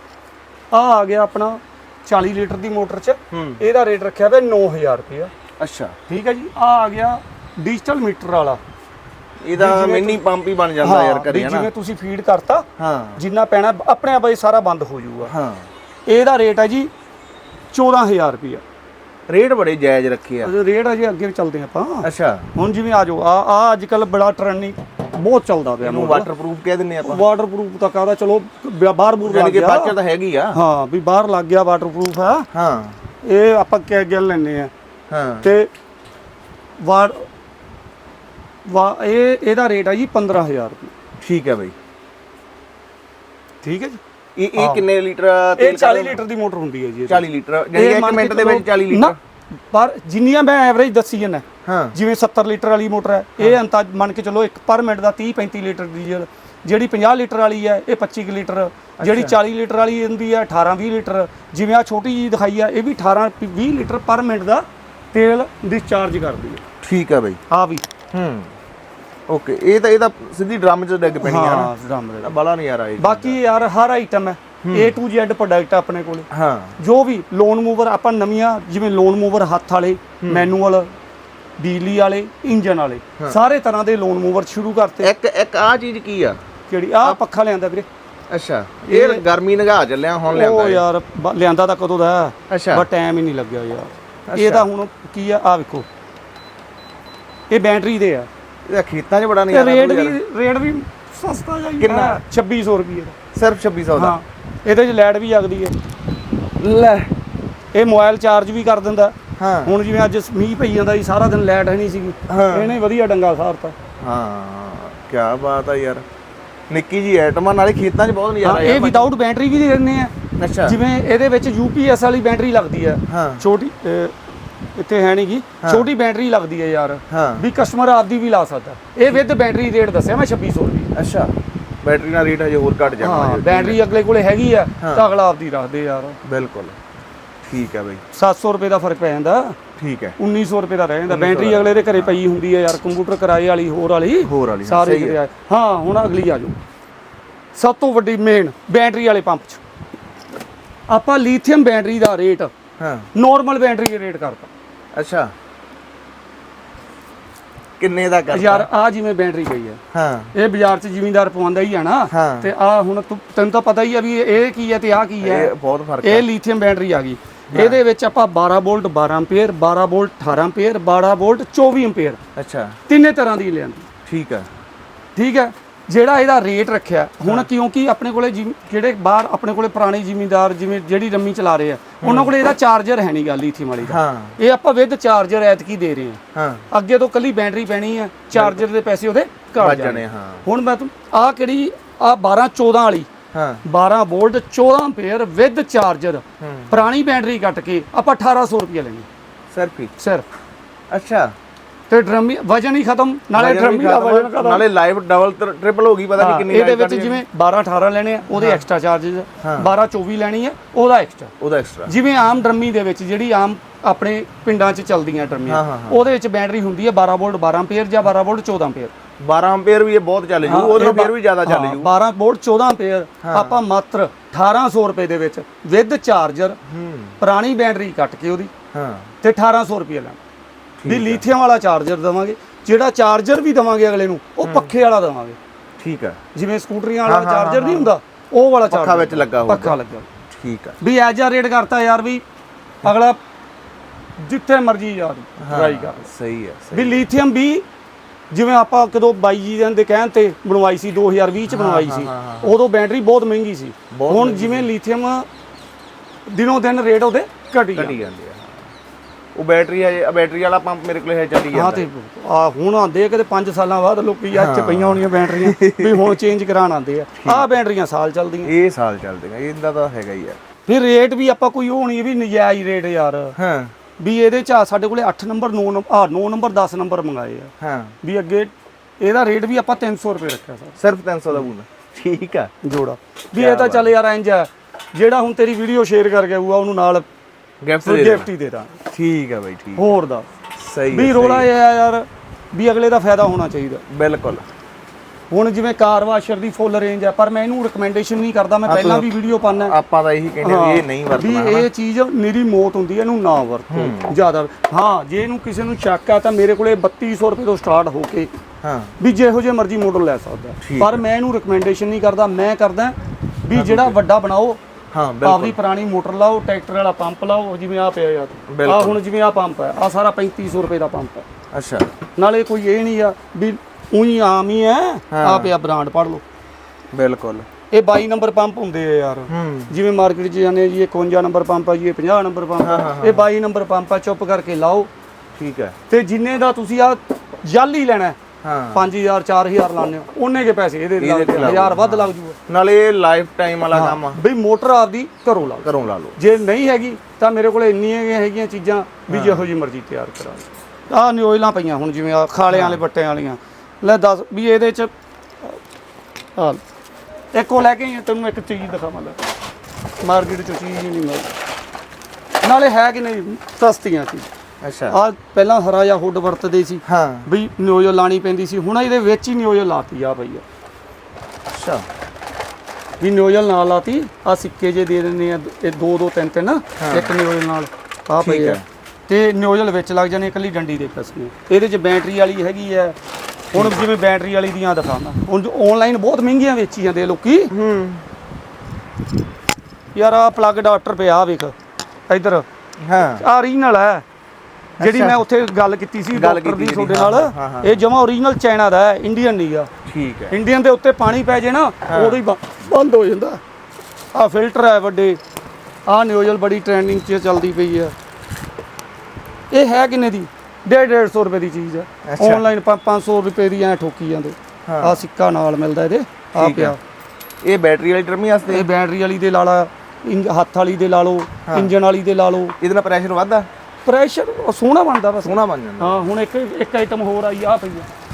ਆ ਆ ਗਿਆ ਆਪਣਾ 40 ਲੀਟਰ ਦੀ ਮੋਟਰ ਚ। ਹੂੰ। ਇਹਦਾ ਰੇਟ ਰੱਖਿਆ ਹੋਇਆ 9000 ਰੁਪਏ ਅੱਛਾ। ਠੀਕ ਹੈ ਜੀ। ਆ ਆ ਗਿਆ ਡਿਜੀਟਲ ਮੀਟਰ ਵਾਲਾ। ਇਹਦਾ ਮਿੰਨੀ ਪੰਪ ਹੀ ਬਣ ਜਾਂਦਾ ਯਾਰ ਹਾਂ, ਘਰੇ ਵੀ ਹਨਾ ਜਿਵੇਂ ਤੁਸੀਂ ਫੀਡ ਕਰਤਾ ਹਾਂ। ਜਿੰਨਾ ਪੈਣਾ ਆਪਣੇ ਆਪ ਸਾਰਾ ਬੰਦ ਹੋ ਜਾਊਗਾ। ਹਾਂ। ਇਹਦਾ ਰੇਟ ਹੈ ਜੀ 14000 ਰੁਪਏ ਰੇਟ ਬੜੇ ਜਾਇਜ਼ ਰੱਖੇ ਆ। ਰੇਟ ਅਜੇ ਅੱਗੇ ਚੱਲਦੇ ਆਪਾਂ। ਅੱਛਾ। ਹੁਣ ਜਿਵੇਂ ਆ ਜਾਓ ਆ ਆ ਅੱਜ ਕੱਲ ਬੜਾ ਟ੍ਰੈਂਡਿੰਗ ਬਹੁਤ ਚੱਲਦਾ ਪਿਆ ਇਹਨੂੰ ਵਾਟਰਪ੍ਰੂਫ ਕਹਿ ਦਿੰਨੇ ਆਪਾਂ। ਵਾਟਰਪ੍ਰੂਫ ਤਾਂ ਕਹਦਾ ਚਲੋ ਬਾਹਰ ਬੂਰ ਲੱਗ ਗਿਆ। ਬਾਕੀ ਤਾਂ ਹੈਗੀ ਆ। ਹਾਂ ਵੀ ਬਾਹਰ ਲੱਗ ਗਿਆ ਵਾਟਰਪ੍ਰੂਫ ਆ। ਹਾਂ। ਇਹ ਆਪਾਂ ਕਹਿ ਗੱਲ ਲੈਨੇ ਆ। ਹਾਂ। ਤੇ ਵਾਰ ਵਾ- ਇਹ ਇਹਦਾ ਰੇਟ ਆ ਜੀ 15000 ਰੁਪਏ। ਠੀਕ ਹੈ ਬਾਈ। ਠੀਕ ਹੈ ਜੀ? ਇਹ ਇਹ ਕਿੰਨੇ ਲੀਟਰ ਇਹ ਤੇਲ 40 ਲੀਟਰ ਦੀ ਮੋਟਰ ਹੁੰਦੀ ਹੈ ਜੀ ਇਹਦੀ। 40 ਲੀਟਰ। 1 ਮੰਨ ਮਿੰਟ ਕੇ ਦੇ ਵਿੱਚ ਚੱਲੋ- 40 ਲੀਟਰ ਪਰ ਜਿੰਨੀਆਂ ਮੈਂ ਐਵਰੇਜ ਦੱਸੀ ਜਾਂਦਾ ਹਾਂ। ਜਿਵੇਂ 70 ਲੀਟਰ ਵਾਲੀ ਮੋਟਰ ਹੈ ਇਹ ਅੰਤਾਜ ਮੰਨ ਕੇ ਚੱਲੋ ਇੱਕ ਪਰ ਮਿੰਟ ਦਾ 30 35 ਲੀਟਰ ਡੀਜ਼ਲ ਜਿਹੜੀ 50 ਲੀਟਰ ਵਾਲੀ ਹੈ ਇਹ 25 ਕੁ ਲੀਟਰ। ਜਿਹੜੀ 40 ਲੀਟਰ ਵਾਲੀ ਹੁੰਦੀ ਹੈ 18 20 ਲੀਟਰ। ਜਿਵੇਂ ਆ ਛੋਟੀ ਜੀ ਦਿਖਾਈ ਆ ਇਹ ਵੀ 18 20 ਲੀਟਰ ਪਰ ਮਿੰਟ ਦਾ ਤੇਲ ਡਿਸਚਾਰਜ ਕਰਦੀ ਹੈ। ਠੀਕ ਹੈ ਬਾਈ। ਆ ਵੀ। ਹੂੰ। ਓਕੇ ਇਹ ਤਾਂ ਇਹ ਤਾਂ ਸਿੱਧੀ ਡਰਮ 'ਚ ਡਿੱਗ ਪੈਣੀ ਆ ਨਾ। ਹਾਂ ਡਰਮ ਦੇ ਬੜਾ ਨਹੀਂ ਆ ਰਿਹਾ ਬਾਕੀ ਯਾਰ ਹਰ ਆਈਟਮ ਹੈ। A to Z ਪ੍ਰੋਡਕਟ ਆਪਣੇ ਕੋਲੇ। ਹਾਂ। ਜੋ ਵੀ ਲੋਨ ਮੂਵਰ ਆਪਾਂ ਨਵੀਆਂ ਜਿਵੇਂ ਲੋਨ ਮੂਵਰ ਹੱਥ ਵਾਲੇ ਮੈਨੂਅਲ ਬਿਜਲੀ ਵਾਲੇ ਇੰਜਨ ਵਾਲੇ ਸਾਰੇ ਤਰ੍ਹਾਂ ਦੇ ਲੋਨ ਮੂਵਰ ਸ਼ੁਰੂ ਕਰਤੇ। ਇੱਕ ਇੱਕ ਆ ਚੀਜ਼ ਕੀ ਆ? ਕਿਹੜੀ? ਆ ਪੱਖਾ ਲਿਆਂਦਾ ਵੀਰੇ। ਅੱਛਾ। ਇਹ ਗਰਮੀ ਨਗਾ ਚੱਲਿਆ ਹੁਣ ਲਿਆਂਦਾ ਉਹ ਯਾਰ ਬ- ਲਿਆਂਦਾ ਤਾਂ ਕਦੋਂ ਦਾ? ਹੈ? ਅੱਛਾ। ਬਸ ਟਾਈਮ ਹੀ ਨਹੀਂ ਲੱਗਿਆ ਯਾਰ। ਇਹ ਤਾਂ ਹੁਣ ਕੀ ਆ? ਆ ਵੇਖੋ। ਇਹ ਬੈਟਰੀ ਦੇ ਆ। ਇਹਦਾ ਖੇਤਾਂ 'ਚ ਬੜਾ ਨਹੀਂ ਤੇ ਆ ਰੇਟ ਵੀ ਰੇਟ ਵੀ ਸਸਤਾ ਜਾਈ ਕਿੰਨਾ? 2600 ਰੁਪਏ ਦਾ। ਸਿਰਫ 2600 ਦਾ? ਹਾਂ। ਇਹਦੇ 'ਚ ਲਾਈਟ ਵੀ ਜਗਦੀ ਹੈ ਲੈ। ਇਹ ਮੋਬਾਈਲ ਚਾਰਜ ਵੀ ਕਰ ਦਿੰਦਾ। ਹਾਂ। ਹੁਣ ਜਿਵੇਂ ਅੱਜ ਮੀਂਹ ਪਈ ਜਾਂਦਾ ਸੀ ਸਾਰਾ ਦਿਨ ਲਾਈਟ ਹੈ ਨਹੀਂ ਸੀਗੀ। ਹਾਂ। ਇਹਨੇ ਵਧੀਆ ਡੰਗਾ ਸਾਰਤਾ। ਹਾਂ ਕੀ ਬਾਤ ਆ ਯਾਰ। ਨਿੱਕੀ ਜੀ ਐਟਮਾਂ ਨਾਲੇ ਖੇਤਾਂ 'ਚ ਬਹੁਤ ਹਾਂ ਨਜ਼ਾਰਾ ਇਹ ਵਿਦਆਊਟ ਬੈਟਰੀ ਵੀ ਦਿੰਦੇ ਆ। ਅੱਛਾ। ਜਿਵੇਂ ਇਹਦੇ ਵਿੱਚ ਯੂਪੀਐਸ ਵਾਲੀ ਬੈਟਰੀ ਲੱਗਦੀ ਹੈ ਹਾਂ। ਛੋਟੀ ਅਹ, ਇੱਥੇ ਹੈ ਨਹੀਂਗੀ ਛੋਟੀ ਬੈਟਰੀ ਲੱਗਦੀ ਹੈ ਯਾਰ। ਵੀ ਕਸਟਮਰ ਆਪਦੀ ਵੀ ਲਾ ਸਕਦਾ। ਇਹ ਵਿਦ ਬੈਟਰੀ ਰੇਟ ਦੱਸਿਆ ਮੈਂ 2600 ਰੁਪਏ। ਅੱਛਾ। ਬੈਟਰੀ ਦਾ ਰੇਟ ਹਜੇ ਹੋਰ ਘਟ ਜਾਣਾ ਹਾਂ। ਬੈਟਰੀ ਅਗਲੇ ਕੋਲੇ ਹੈਗੀ ਆ ਤਾਂ ਅਗਲਾ ਆਪਦੀ ਰੱਖਦੇ ਯਾਰ। ਬਿਲਕੁਲ। ਠੀਕ ਹੈ ਬਈ। 700 ਰੁਪਏ ਦਾ ਫ਼ਰਕ ਪੈ ਜਾਂਦਾ। ਠੀਕ ਹੈ। 1900 ਰੁਪਏ ਦਾ ਰਹਿ ਜਾਂਦਾ। ਬੈਟਰੀ ਅਗਲੇ ਦੇ ਘਰੇ ਪਈ ਹੁੰਦੀ ਹੈ ਯਾਰ ਕੰਪਿਊਟਰ ਕਿਰਾਏ ਵਾਲੀ ਹੋਰ ਵਾਲੀ। ਹੋਰ ਵਾਲੀ, ਸਾਰੇ ਹੈ। ਕਿਰਾਏ। ਹਾਂ ਹੁਣ ਅਗਲੀ ਆ ਜਾਓ। ਸਭ ਤੋਂ ਵੱਡੀ ਮੇਨ ਬੈਟਰੀ ਵਾਲੇ ਪੰਪ 'ਚ। ਆਪਾਂ ਲੀਥੀਅਮ ਬੈਟਰੀ ਦਾ ਰੇਟ ਹਾਂ। ਨਾਰਮਲ ਬੈਟਰੀ ਦੇ ਰੇਟ ਕਰਤਾ। ਅੱਛਾ। ਕਿੰਨੇ ਦਾ ਕਰਤਾ? ਯਾਰ ਆ ਜਿਵੇਂ ਬੈਟਰੀ ਪਈ ਹੈ। ਹਾਂ। ਇਹ ਬਾਜ਼ਾਰ 'ਚ ਜ਼ਿਮੀਂਦਾਰ ਪਵਾਉਂਦਾ ਹੀ ਆ ਨਾ। ਹਾਂ। ਤੇ ਆ ਹੁਣ ਤੂੰ ਤੈਨੂੰ ਤਾਂ ਪਤਾ ਹੀ ਆ ਵੀ ਇਹ ਕੀ ਹੈ ਤੇ ਆ ਕੀ ਹੈ। ਇਹ ਬਹੁਤ ਫ਼ਰਕ ਇਹ ਲੀਥੀਅਮ ਬੈਟਰੀ ਆ ਗਈ। ਇਹਦੇ ਵਿੱਚ ਆਪਾਂ 12 volt 12 ampere 12 volt 18 ampere 12 volt 24 ampere ਅੱਛਾ। ਤਿੰਨੇ ਤਰ੍ਹਾਂ ਦੀ ਲਿਆਂਦੀ ਠੀਕ ਹੈ। ਠੀਕ ਹੈ? ਜਿਹੜਾ ਇਹਦਾ ਰੇਟ ਰੱਖਿਆ ਹੁਣ ਕਿਉਂਕਿ ਆਪਣੇ ਕੋਲੇ ਜਿਮ- ਜਿਹੜੇ ਬਾਹਰ ਆਪਣੇ ਕੋਲੇ ਪੁਰਾਣੇ ਜ਼ਿਮੀਂਦਾਰ ਜਿਵੇਂ ਜਿਹੜੀ ਰੰਮੀ ਚਲਾ ਰਹੇ ਆ ਉਹਨਾਂ ਕੋਲੇ ਇਹਦਾ ਚਾਰਜਰ ਹੈ ਨਹੀਂ ਗਾ ਲੀਥੀਅਮ ਵਾਲੀ ਦਾ। ਹਾਂ। ਇਹ ਆਪਾਂ ਵਿਦ ਚਾਰਜਰ ਐਤਕੀ ਦੇ ਰਹੇ ਆ। ਹਾਂ। ਅੱਗੇ ਤੋਂ ਕੱਲੀ ਬੈਟਰੀ ਪੈਣੀ ਆ ਚਾਰਜਰ ਦੇ ਪੈਸੇ ਉਹਦੇ ਘਟ ਵੱਜ ਜਾਣੇ ਜਾਣੇ ਹਾਂ। ਹੁਣ ਮੈਂ ਤੂੰ ਆ ਕਿਹੜੀ ਆ 12 14 ਵਾਲੀ ਹਾਂ। 12 ਵੋਲਟ 14 ਐਂਪੀਅਰ ਵਿਦ ਚਾਰਜਰ ਹੂੰ। ਪੁਰਾਣੀ ਬੈਟਰੀ ਕੱਟ ਕੇ ਆਪਾਂ 1800 ਰੁਪਏ ਲੈਣੀ। ਸਿਰਫ ਹੀ ਸਿਰਫ ਅੱਛਾ। ਤੇ ਡਰਮੀ ਵਜਨ ਹੀ ਖਤਮ ਨਾਲੇ ਡਰਮੀ ਦਾ ਵਜਨ ਖਤਮ। ਨਾਲੇ ਲਾਈਵ ਡਬਲ ਟ੍ਰਿਪਲ ਹੋ ਗਈ ਪਤਾ ਨਹੀਂ ਕਿੰਨੀ ਇਹਦੇ ਵਿੱਚ ਜਿਵੇਂ 12 18 ਲੈਣੇ ਆ ਉਹਦੇ ਐਕਸਟਰਾ ਚਾਰजेस ਹਾਂ। 12 24 ਲੈਣੀ ਹੈ ਉਹਦਾ ਐਕਸਟਰਾ ਉਹਦਾ ਐਕਸਟਰਾ ਜਿਵੇਂ ਆਮ ਡਰਮੀ ਦੇ ਵਿੱਚ ਜਿਹੜੀ ਆਮ ਆਪਣੇ ਪਿੰਡਾਂ 'ਚ ਚੱਲਦੀਆਂ ਡਰਮੀਆਂ। ਉਹਦੇ ਵਿੱਚ ਬੈਟਰੀ ਹੁੰਦੀ ਹੈ 12 ਵੋਲਟ 12 ਐਂਪੀਅਰ ਜਾਂ 12 ਵੋਲਟ 14 ਐਂਪੀਅਰ 12 ਐਂਪੀਅਰ ਵੀ ਇਹ ਬਹੁਤ ਚੱਲ ਜੂ ਉਹਦੇ ਫਿਰ ਵੀ ਜ਼ਿਆਦਾ ਚੱਲ ਜੂ। 12 ਵੋਲਟ 14 ਐਂਪੀਅਰ ਆਪਾਂ ਮਾਤਰ 1800 ਰੁਪਏ ਦੇ ਵਿੱਚ ਵਿਦ ਚਾਰਜਰ ਪੁਰਾਣੀ ਬੈਟਰੀ ਕੱਟ ਕੇ ਉਹਦੀ ਹਾਂ। ਤੇ 1800 ਰੁਪਏ ਲੈਣਾ। ਵੀ ਲੀਥੀਅਮ ਵਾਲਾ ਚਾਰਜਰ ਦਵਾਂਗੇ ਜਿਹੜਾ ਚਾਰਜਰ ਵੀ ਦਵਾਂਗੇ ਅਗਲੇ ਨੂੰ ਉਹ ਪੱਖੇ ਵਾਲਾ ਦਵਾਂਗੇ। ਠੀਕ ਹੈ। ਜਿਵੇਂ ਸਕੂਟਰੀਆਂ ਵਾਲਾ ਚਾਰਜਰ ਨਹੀਂ ਹੁੰਦਾ ਉਹ ਵਾਲਾ ਚਾਰਜਰ ਪੱਖਾ ਵਿੱਚ ਲੱਗਾ ਹੋਊਗਾ ਪੱਖਾ ਲੱਗਾ। ਠੀਕ ਹੈ। ਵੀ ਐਜਾ ਰੇਟ ਕਰਤਾ ਯਾਰ ਵੀ ਅਗਲਾ ਜਿੱਥੇ ਮਰਜ਼ੀ ਯਾਰ ਟਰਾਈ ਕਰ। ਸਹੀ ਹੈ ਵੀ ਲੀਥੀਅਮ ਵੀ ਜਿਵੇਂ ਆਪਾਂ ਕਦੋਂ ਬਾਈ ਜੀ ਦੇ ਕਹਿਣ ਤੇ ਬਣਵਾਈ ਸੀ 2020 ਚ ਬਣਵਾਈ ਸੀ ਉਦੋਂ ਬੈਟਰੀ ਬਹੁਤ ਮਹਿੰਗੀ ਸੀ। ਹੁਣ ਜਿਵੇਂ ਲੀਥੀਅਮ ਦਿਨੋਂ ਦਿਨ ਰੇਟ ਉਹਦੇ ਘਟੀ ਜਾਂਦੇ ਆ ਉਹ ਬੈਟਰੀ ਹੈ ਬੈਟਰੀ ਵਾਲਾ ਪੰਪ ਮੇਰੇ ਕੋਲ ਹੈ ਚੱਲੀ ਹਾਂ ਜਾਂਦਾ ਤੇ ਆ ਹੁਣ ਆਂਦੇ ਆ ਕਿਤੇ 5 ਸਾਲਾਂ ਬਾਅਦ ਲੋਕੀ ਇੱਥੇ ਪਈਆਂ ਹੋਣੀਆਂ ਬੈਟਰੀਆਂ ਵੀ ਹੁਣ ਚੇਂਜ ਕਰਾਣ ਆਂਦੇ ਆ। ਆਹ ਬੈਟਰੀਆਂ ਸਾਲ ਚੱਲਦੀਆਂ। ਇਹ ਸਾਲ ਚੱਲਦੇ ਇਹਦਾ ਤਾਂ ਹੈਗਾ ਹੀ ਆ। ਫਿਰ ਰੇਟ ਵੀ ਆਪਾਂ ਕੋਈ ਉਹ ਨਹੀਂ ਵੀ ਨਜਾਇਜ਼ ਰੇਟ ਯਾਰ। ਹਾਂ। ਵੀ ਇਹਦੇ ਚ ਆ ਸਾਡੇ ਕੋਲੇ 8 ਨੰਬਰ 9 ਨੰਬਰ ਆ 9 ਨੰਬਰ 10 ਨੰਬਰ ਮੰਗਾਏ ਆ। ਹਾਂ। ਵੀ ਅੱਗੇ ਇਹਦਾ ਰੇਟ ਵੀ ਆਪਾਂ 300 ਰੁਪਏ ਰੱਖਿਆ ਸਰ। ਸਿਰਫ 300 ਦਾ ਬੂਨ ਠੀਕ ਆ। ਜੋੜਾ। ਵੀ ਇਹ ਤਾਂ ਚੱਲ ਯਾਰ ਇੰਜ ਆ ਜਿਹੜਾ ਹੁਣ ਤੇਰੀ ਵੀਡੀਓ ਸ਼ੇਅਰ ਕਰ ਗਿਆ ਉਹਨੂੰ ਨਾਲ ਗਿਫਟ ਦੇ ਗਿਫਟ ਹੀ ਦੇ ਦਾਂਗੇ। ਠੀਕ ਹੈ ਬਾਈ ਠੀਕ ਹੋਰ ਦਾ ਸਹੀ ਵੀ ਰੋਲਾ ਇਹ ਆ ਯਾਰ ਵੀ ਅਗਲੇ ਦਾ ਫਾਇਦਾ ਹੋਣਾ ਚਾਹੀਦਾ। ਬਿਲਕੁਲ। ਹੁਣ ਜਿਵੇਂ ਕਾਰ ਵਾਸ਼ਰ ਦੀ ਫੁੱਲ ਰੇਂਜ ਹੈ ਪਰ ਮੈਂ ਇਹਨੂੰ ਰეკਮੈਂਡੇਸ਼ਨ ਨਹੀਂ ਕਰਦਾ ਮੈਂ ਪਹਿਲਾਂ ਵੀ ਵੀਡੀਓ ਪਾਣਾ ਆਪਾਂ ਤਾਂ ਇਹੀ ਕਹਿੰਦੇ ਵੀ ਇਹ ਨਹੀਂ ਵਰਤਣਾ ਵੀ ਇਹ ਚੀਜ਼ ਮੇਰੀ ਮੌਤ ਹੁੰਦੀ ਹੈ ਇਹਨੂੰ ਨਾ ਵਰਤੋ ਜ਼ਿਆਦਾ। ਹਾਂ ਜੇ ਇਹਨੂੰ ਕਿਸੇ ਨੂੰ ਸ਼ੱਕ ਆ ਤਾਂ ਮੇਰੇ ਕੋਲੇ 3200 ਰੁਪਏ ਤੋਂ ਸਟਾਰਟ ਹੋ ਕੇ ਹਾਂ। ਵੀ ਜਿਹੋ ਜਿਹੇ ਮਰਜ਼ੀ ਮਾਡਲ ਲੈ ਸਕਦਾ। ਪਰ ਮੈਂ ਇਹਨੂੰ ਰეკਮੈਂਡੇਸ਼ਨ ਨਹੀਂ ਕਰਦਾ ਮੈਂ ਕਰਦਾ ਵੀ ਜਿਹੜਾ ਵੱਡਾ ਬਣਾਓ ਹਾਂ ਬਿਲਕੁਲ। ਆਪਦੀ ਪੁਰਾਣੀ ਮੋਟਰ ਲਾਓ ਟਰੈਕਟਰ ਵਾਲਾ ਪੰਪ ਲਾਓ ਜਿਵੇਂ ਆ ਪਿਆ ਯਾਰ। ਆ। ਹੁਣ ਜਿਵੇਂ ਆ ਪੰਪ ਹੈ ਆ ਸਾਰਾ 3500 ਰੁਪਏ ਦਾ ਪੰਪ ਹੈ। ਅੱਛਾ। ਨਾਲੇ ਕੋਈ ਇਹ ਨਹੀਂ ਆ ਵੀ ਉਹੀ ਆਮ ਹੀ ਹੈ ਆ ਪਿਆ ਬ੍ਰਾਂਡ ਪੜ ਲਓ। ਬਿਲਕੁਲ। ਇਹ 22 ਨੰਬਰ ਪੰਪ ਹੁੰਦੇ ਆ ਯਾਰ। ਜਿਵੇਂ ਮਾਰਕੀਟ 'ਚ ਜਾਂਦੇ ਜੀ ਇਹ 51 ਨੰਬਰ ਪੰਪ ਆ ਜੀ ਇਹ 50 ਨੰਬਰ ਪੰਪ। ਆ ਇਹ 22 ਨੰਬਰ ਪੰਪ ਆ ਚੁੱਪ ਕਰਕੇ ਲਾਓ। ਠੀਕ ਹੈ। ਤੇ ਜਿੰਨੇ ਦਾ ਤੁਸੀਂ ਆ ਜਾਲੀ ਲੈਣਾ 5000 4000 ਲਾਉਂਦੇ ਹੋ। ਉਹਨੇ ਕੇ ਪੈਸੇ ਇਹਦੇ ਇਹਦੇ ਲੱਗਦੇ ਤੇ ਲੱਗ ਹਜ਼ਾਰ ਵੱਧ ਲੱਗ ਜੂਗਾ। ਨਾਲੇ ਇਹ ਲਾਈਫ ਟਾਈਮ ਵਾਲਾ ਕੰਮ ਆ। ਬਈ ਮੋਟਰ ਆਪਦੀ ਘਰੋਂ ਲਾ। ਘਰੋਂ ਲਾ ਲਓ। ਜੇ ਨਹੀਂ ਹੈਗੀ ਤਾਂ ਮੇਰੇ ਕੋਲ ਇੰਨੀਆਂ ਹੈਗੀਆਂ ਚੀਜ਼ਾਂ ਵੀ ਜਿਹੋ ਜੀ ਮਰਜ਼ੀ ਤਿਆਰ ਕਰਾ ਆਹ ਨਿਓਇਲਾਂ ਪਈਆਂ ਹੁਣ ਜਿਵੇਂ ਆ ਖਾਲਿਆਂ ਵਾਲੇ ਬੱਟਿਆਂ ਵਾਲੀਆਂ। ਲੈ ਦੱਸ ਵੀ ਇਹਦੇ ਚ ਆ ਇੱਕ ਲੈ ਕੇ ਤੈਨੂੰ ਇੱਕ ਚੀਜ਼ ਦਿਖਾਵਾਂ ਲੈ। ਮਾਰਕੀਟ ਚ ਚੀਜ਼ ਹੀ ਨਹੀਂ ਮਿਲਦੀ। ਨਾਲੇ ਹੈ ਕਿ ਨਹੀਂ ਸਸਤੀਆਂ ਸੀ। ਅੱਛਾ। ਆ ਪਹਿਲਾਂ ਹਰਾ ਜਿਹਾ ਹੁੱਡ ਵਰਤਦੇ ਸੀ। ਹਾਂ। ਵੀ ਨਿਓਇਲ ਲਾਣੀ ਪੈਂਦੀ ਸੀ ਹੁਣ ਇਹਦੇ ਵਿੱਚ ਹੀ ਨਿਓਇਲ ਲਾਤੀ ਆ ਪਈ ਆ ਅੱਛਾ। ਵੀ ਨਿਓਇਲ ਨਾਲ ਲਾਤੀ ਆ ਸਿੱਕੇ ਜੇ ਦੇ ਦਿੰਦੇ ਆ ਇਹ ਦੋ ਦੋ ਤਿੰਨ ਤਿੰਨ ਇੱਕ ਨਿਓਇਲ ਨਾਲ ਆ। ਪਈ ਹੈ। ਤੇ ਨਿਓਇਲ ਵਿੱਚ ਲੱਗ ਜਾਣੇ ਇਕੱਲੀ ਡੰਡੀ ਦੇ ਕਸਮੇ ਇਹਦੇ ਚ ਬੈਟਰੀ ਵਾਲੀ ਹੈਗੀ ਆ। ਹੁਣ ਜਿਵੇਂ ਬੈਟਰੀ ਵਾਲੀ ਦੀਆਂ ਦਿਖਾਉਂਦਾ ਹੁਣ ਆਨਲਾਈਨ ਬਹੁਤ ਮਹਿੰਗੀਆਂ ਵੇਚੀ ਜਾਂਦੇ ਲੋਕੀ। ਹੂੰ। ਯਾਰ ਆ ਪਲੱਗ ਡਾਕਟਰ ਪਿਆ ਵੇਖ ਇੱਧਰ। ਹਾਂ। ਆ ਓਰੀਜਨਲ ਹੈ ਜਿਹੜੀ। ਮੈਂ ਉੱਥੇ ਗੱਲ ਕੀਤੀ ਸੀ ਗੱਲ ਡਾਕਟਰ ਦੀ ਕੀਤੀ ਤੁਹਾਡੇ ਨਾਲ। ਇਹ ਜਮਾ ਓਰੀਜਨਲ ਚਾਈਨਾ ਦਾ ਹੈ ਇੰਡੀਅਨ ਨਹੀਂ ਆ। ਠੀਕ ਹੈ। ਇੰਡੀਅਨ ਦੇ ਉੱਤੇ ਪਾਣੀ ਪੈ ਜੇ ਨਾ ਉਦੋਂ ਹੀ ਬੰਦ ਹੋ ਜਾਂਦਾ। ਆ ਫਿਲਟਰ ਹੈ ਵੱਡੇ। ਆ ਨਿਊਜ਼ਲ ਬੜੀ ਟ੍ਰੈਂਡਿੰਗ 'ਚ ਚੱਲਦੀ ਪਈ ਆ। ਇਹ ਹੈ ਕਿੰਨੇ ਦੀ? 1.5 150 ਰੁਪਏ ਦੀ ਚੀਜ਼ ਹੈ। ਆਨਲਾਈਨ 500 ਰੁਪਏ ਦੀ ਐ ਠੋਕੀ ਜਾਂਦੇ। ਆ ਸਿੱਕਾ ਨਾਲ ਮਿਲਦਾ ਇਹਦੇ। ਆ। ਪਿਆ। ਇਹ ਬੈਟਰੀ ਵਾਲੀ ਡਰਮੀ ਵਾਸਤੇ? ਇਹ ਬੈਟਰੀ ਵਾਲੀ ਦੇ ਲਾ ਲਾ ਇੰਜ- ਹੱਥ ਵਾਲੀ ਦੇ ਲਾ ਲਓ ਇੰਜਨ ਵਾਲੀ ਦੇ ਲਾ ਲਓ। ਇਹਦੇ ਨਾਲ ਪ੍ਰੈਸ਼ਰ ਵੱਧਦਾ? ਪ੍ਰੈਸ਼ਰ ਸੋਹਣਾ ਬਣਦਾ ਬਸ। ਸੋਹਣਾ ਬਣ ਜਾਂਦਾ। ਹਾਂ ਹੁਣ ਇੱਕ ਇੱਕ ਆਈਟਮ ਹੋਰ ਆਈ ਆ ਪਈ ਆ।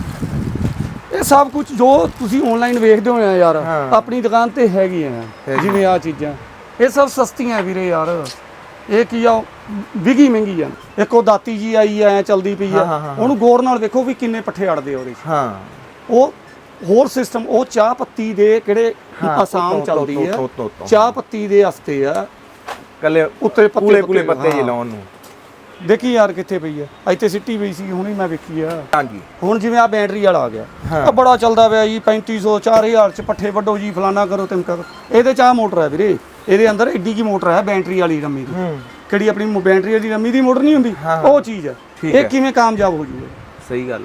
ਇਹ ਸਭ ਕੁਝ ਜੋ ਤੁਸੀਂ ਆਨਲਾਈਨ ਵੇਖਦੇ ਹੋ ਯਾਰ ਹਾਂ। ਆਪਣੀ ਦੁਕਾਨ ਤੇ ਹੈਗੀਆਂ ਹੈਗੀਆਂ। ਜਿਵੇਂ ਆ ਚੀਜ਼ਾਂ। ਇਹ ਸਭ ਸਸਤੀਆਂ ਵੀਰੇ ਯਾਰ। ਇਹ ਕੀ ਆ ਵਿਗੀ ਮਹਿੰਗੀ ਆ। ਇੱਕ ਉਹ ਦਾਤੀ ਜੀ ਆਈ ਐ ਚਲਦੀ ਪਈ ਹਾਂ, ਆ ਹਾਂ, ਉਹਨੂੰ ਗੌਰ ਨਾਲ ਵੇਖੋ ਵੀ ਕਿੰਨੇ ਪੱਠੇ ਅੜਦੇ ਆ ਉਹਦੇ 'ਚ। ਹਾਂ। ਉਹ ਹੋਰ ਸਿਸਟਮ ਉਹ ਚਾਹ ਪੱਤੀ ਦੇ ਕਿਹੜੇ ਹਾਂ, ਆਸਾਮ ਚੱਲਦੀ ਉੱਤੋਂ- ਆ। ਚਾਹ ਪੱਤੀ ਦੇ ਹਸਤੇ ਆ। ਕੱਲੇ ਉੱਤੇ ਪੱਤੇ ਕੂਲੇ ਪੱਤੇ ਹਾਂ। ਜੇ ਲਾਉਣ ਨੂੰ। ਦੇਖੀ ਯਾਰ ਕਿੱਥੇ ਪਈ ਆ? ਇੱਥੇ ਸਿੱਟੀ ਪਈ ਸੀ ਹੁਣੇ ਮੈਂ ਵੇਖੀ ਆ। ਹਾਂਜੀ। ਹੁਣ ਜਿਵੇਂ ਆ ਬੈਟਰੀ ਵਾਲਾ ਆ ਗਿਆ। ਆ ਬੜਾ ਚੱਲਦਾ ਪਿਆ ਜੀ 3500 4000 ਚ ਪੱਠੇ ਵੱਢੋ ਜੀ ਫਲਾਨਾ ਕਰੋ ਤਿਮਕਾ ਕਰੋ। ਇਹਦੇ ਚ ਆ ਮੋਟਰ ਹੈ ਵੀਰੇ। ਇਹਦੇ ਅੰਦਰ ਏਡੀ ਕੀ ਮੋਟਰ ਹੈ ਬੈਟਰੀ ਵਾਲੀ ਰੰਮੀ ਦੀ। ਕਿਹੜੀ ਆਪਣੀ ਬੈਟਰੀ ਵਾਲੀ ਰੰਮੀ ਦੀ ਮੋਟਰ ਨਹੀਂ ਹੁੰਦੀ। ਉਹ ਚੀਜ਼ ਹੈ ਇਹ। ਕਿਵੇਂ ਕਾਮਯਾਬ ਹੋ ਜੂਗਾ? ਸਹੀ ਗੱਲ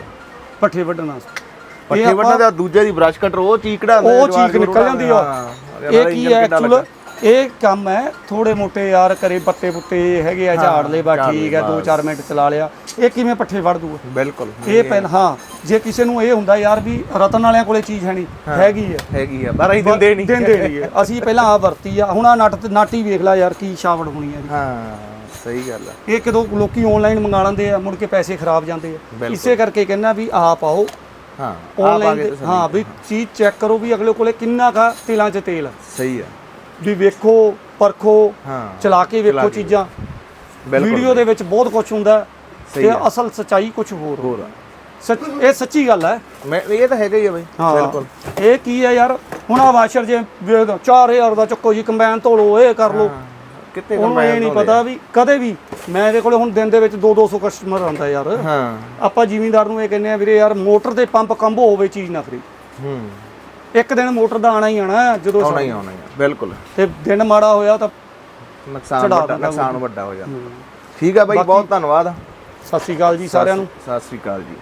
ਪੱਠੇ ਵੱਢਣ ਵਾਸਤੇ। ਪੱਠੇ ਵੱਢਣ ਦਾ ਦੂਜੇ ਦੀ ਬ੍ਰਸ਼ ਕਟਰ ਉਹ ਚੀਕ ਕਢਾਉਂਦਾ ਉਹ ਚੀਕ ਨਿਕਲ ਜਾਂਦੀ ਆ। ਇਹ ਕੀ ਹੈ? ਐਕਚੁਅਲ ਇਹ ਕੰਮ ਹੈ ਥੋੜੇ ਮੋਟੇ ਯਾਰ ਕਰੇ ਪੱਤੇ ਪੁੱਤੇ ਹੈਗੇ ਆ ਝਾੜ ਲੈ ਬਾ ਠੀਕ ਹੈ 2-4 ਮਿੰਟ ਚਲਾ ਲਿਆ। ਇਹ ਕਿਵੇਂ ਪੱਠੇ ਵੱਢ ਦੂਗਾ ਬਿਲਕੁਲ ਇਹ ਪਹਿਲ ਹਾਂ ਜੇ ਕਿਸੇ ਨੂੰ ਇਹ ਹੁੰਦਾ ਯਾਰ ਵੀ ਰਤਨ ਵਾਲਿਆਂ ਕੋਲੇ ਚੀਜ਼ ਹੈ ਨਹੀਂ ਹੈਗੀ ਹੈ। ਹੈਗੀ ਆ ਪਰ ਅਸੀਂ ਦਿੰਦੇ ਨਹੀਂ। ਦਿੰਦੇ ਨਹੀਂ। ਅਸੀਂ ਪਹਿਲਾਂ ਆ ਵਰਤੀ ਆ ਹੁਣ ਆ ਨਟ ਨਾਟੀ ਵੇਖ ਲੈ ਯਾਰ ਕੀ ਛਾਵੜ ਹੋਣੀ ਹੈ ਹਾਂ ਸਹੀ ਗੱਲ ਆ। ਇਹ ਕਦੋਂ ਲੋਕੀ ਆਨਲਾਈਨ ਮੰਗਾ ਲੈਂਦੇ ਆ ਮੁੜ ਕੇ ਪੈਸੇ ਖਰਾਬ ਜਾਂਦੇ ਆ। ਇਸੇ ਕਰਕੇ ਕਹਿੰਦਾ ਵੀ ਆਪ ਆਓ ਹਾਂ ਆ ਆਨਲਾਈਨ ਹਾਂ ਵੀ ਚੀਜ਼ ਚੈੱਕ ਕਰੋ ਵੀ ਅਗਲੇ ਕੋਲੇ ਕਿੰਨਾ ਕਾ ਤੇਲਾਂ 'ਚ ਤੇਲ ਆ। ਸਹੀ ਆ। ਵੀ ਵੇਖੋ ਪਰਖੋ ਹਾਂ ਚਲਾ ਕੇ ਚਲਾ ਵੇਖੋ ਕੇ। ਚੀਜ਼ਾਂ। ਬਿਲਕੁਲ ਵੀਡੀਓ ਦੇ ਵਿੱਚ ਬਹੁਤ ਕੁਝ ਹੁੰਦਾ ਸਹੀ ਤੇ। ਅਸਲ ਸਚਾਈ ਕੁਝ ਹੋਰ ਹੋਰ। ਆ। ਸੱਚ ਇਹ ਸੱਚੀ ਗੱਲ ਹੈ। ਮੈਂ ਇਹ ਤਾਂ ਹੈਗਾ ਹੀ ਆ ਬਈ ਹਾਂ। ਬਿਲਕੁਲ। ਇਹ ਕੀ ਹੈ ਯਾਰ? ਹੁਣ ਆ ਵਾਸ਼ਰ ਜੇ 4000 ਦਾ ਚੱਕੋ ਜੀ ਕੰਬਾਈਨ ਧੋ ਲਓ ਇਹ ਕਰ ਲਓ। ਹਾਂ। ਉਹਨੂੰ combine ਇਹ ਨਹੀਂ ਪਤਾ ਵੀ ਕਦੇ ਵੀ ਮੈਂ ਇਹਦੇ ਕੋਲੇ ਹੁਣ ਦਿਨ ਦੇ ਵਿੱਚ 2-200 ਕਸਟਮਰ ਆਉਂਦਾ ਯਾਰ। ਹਾਂ। ਆਪਾਂ ਜ਼ਿਮੀਂਦਾਰ ਨੂੰ ਇਹ ਕਹਿੰਦੇ ਆ ਵੀਰੇ ਯਾਰ ਮੋਟਰ ਤੇ ਪੰਪ ਕੰਬੋ ਹੋਵੇ ਚੀਜ਼ ਨਾ ਖਰੀ ਹੂੰ। ਇੱਕ ਦਿਨ ਮੋਟਰ ਦਾ ਆਣਾ ਹੀ ਆਣਾ ਹੈ, ਜਦੋਂ ਆਉਣਾ ਹੀ ਆਉਣਾ ਹੀ ਆ, ਬਿਲਕੁਲ। ਤੇ ਦਿਨ ਮਾੜਾ ਹੋਇਆ ਤਾਂ ਨੁਕਸਾਨ ਚੜ੍ਹਾ ਵੱਡਾ ਦਿੰਦਾ ਨੁਕਸਾਨ ਵੱਡਾ ਹੋ ਜਾਂਦਾ। ਠੀਕ ਆ ਬਾਈ ਬਹੁਤ ਧੰਨਵਾਦ। ਸਤਿ ਸ਼੍ਰੀ ਅਕਾਲ ਜੀ ਸਾਰਿਆਂ ਨੂੰ। ਸਤਿ ਸ੍ਰੀ ਅਕਾਲ ਜੀ।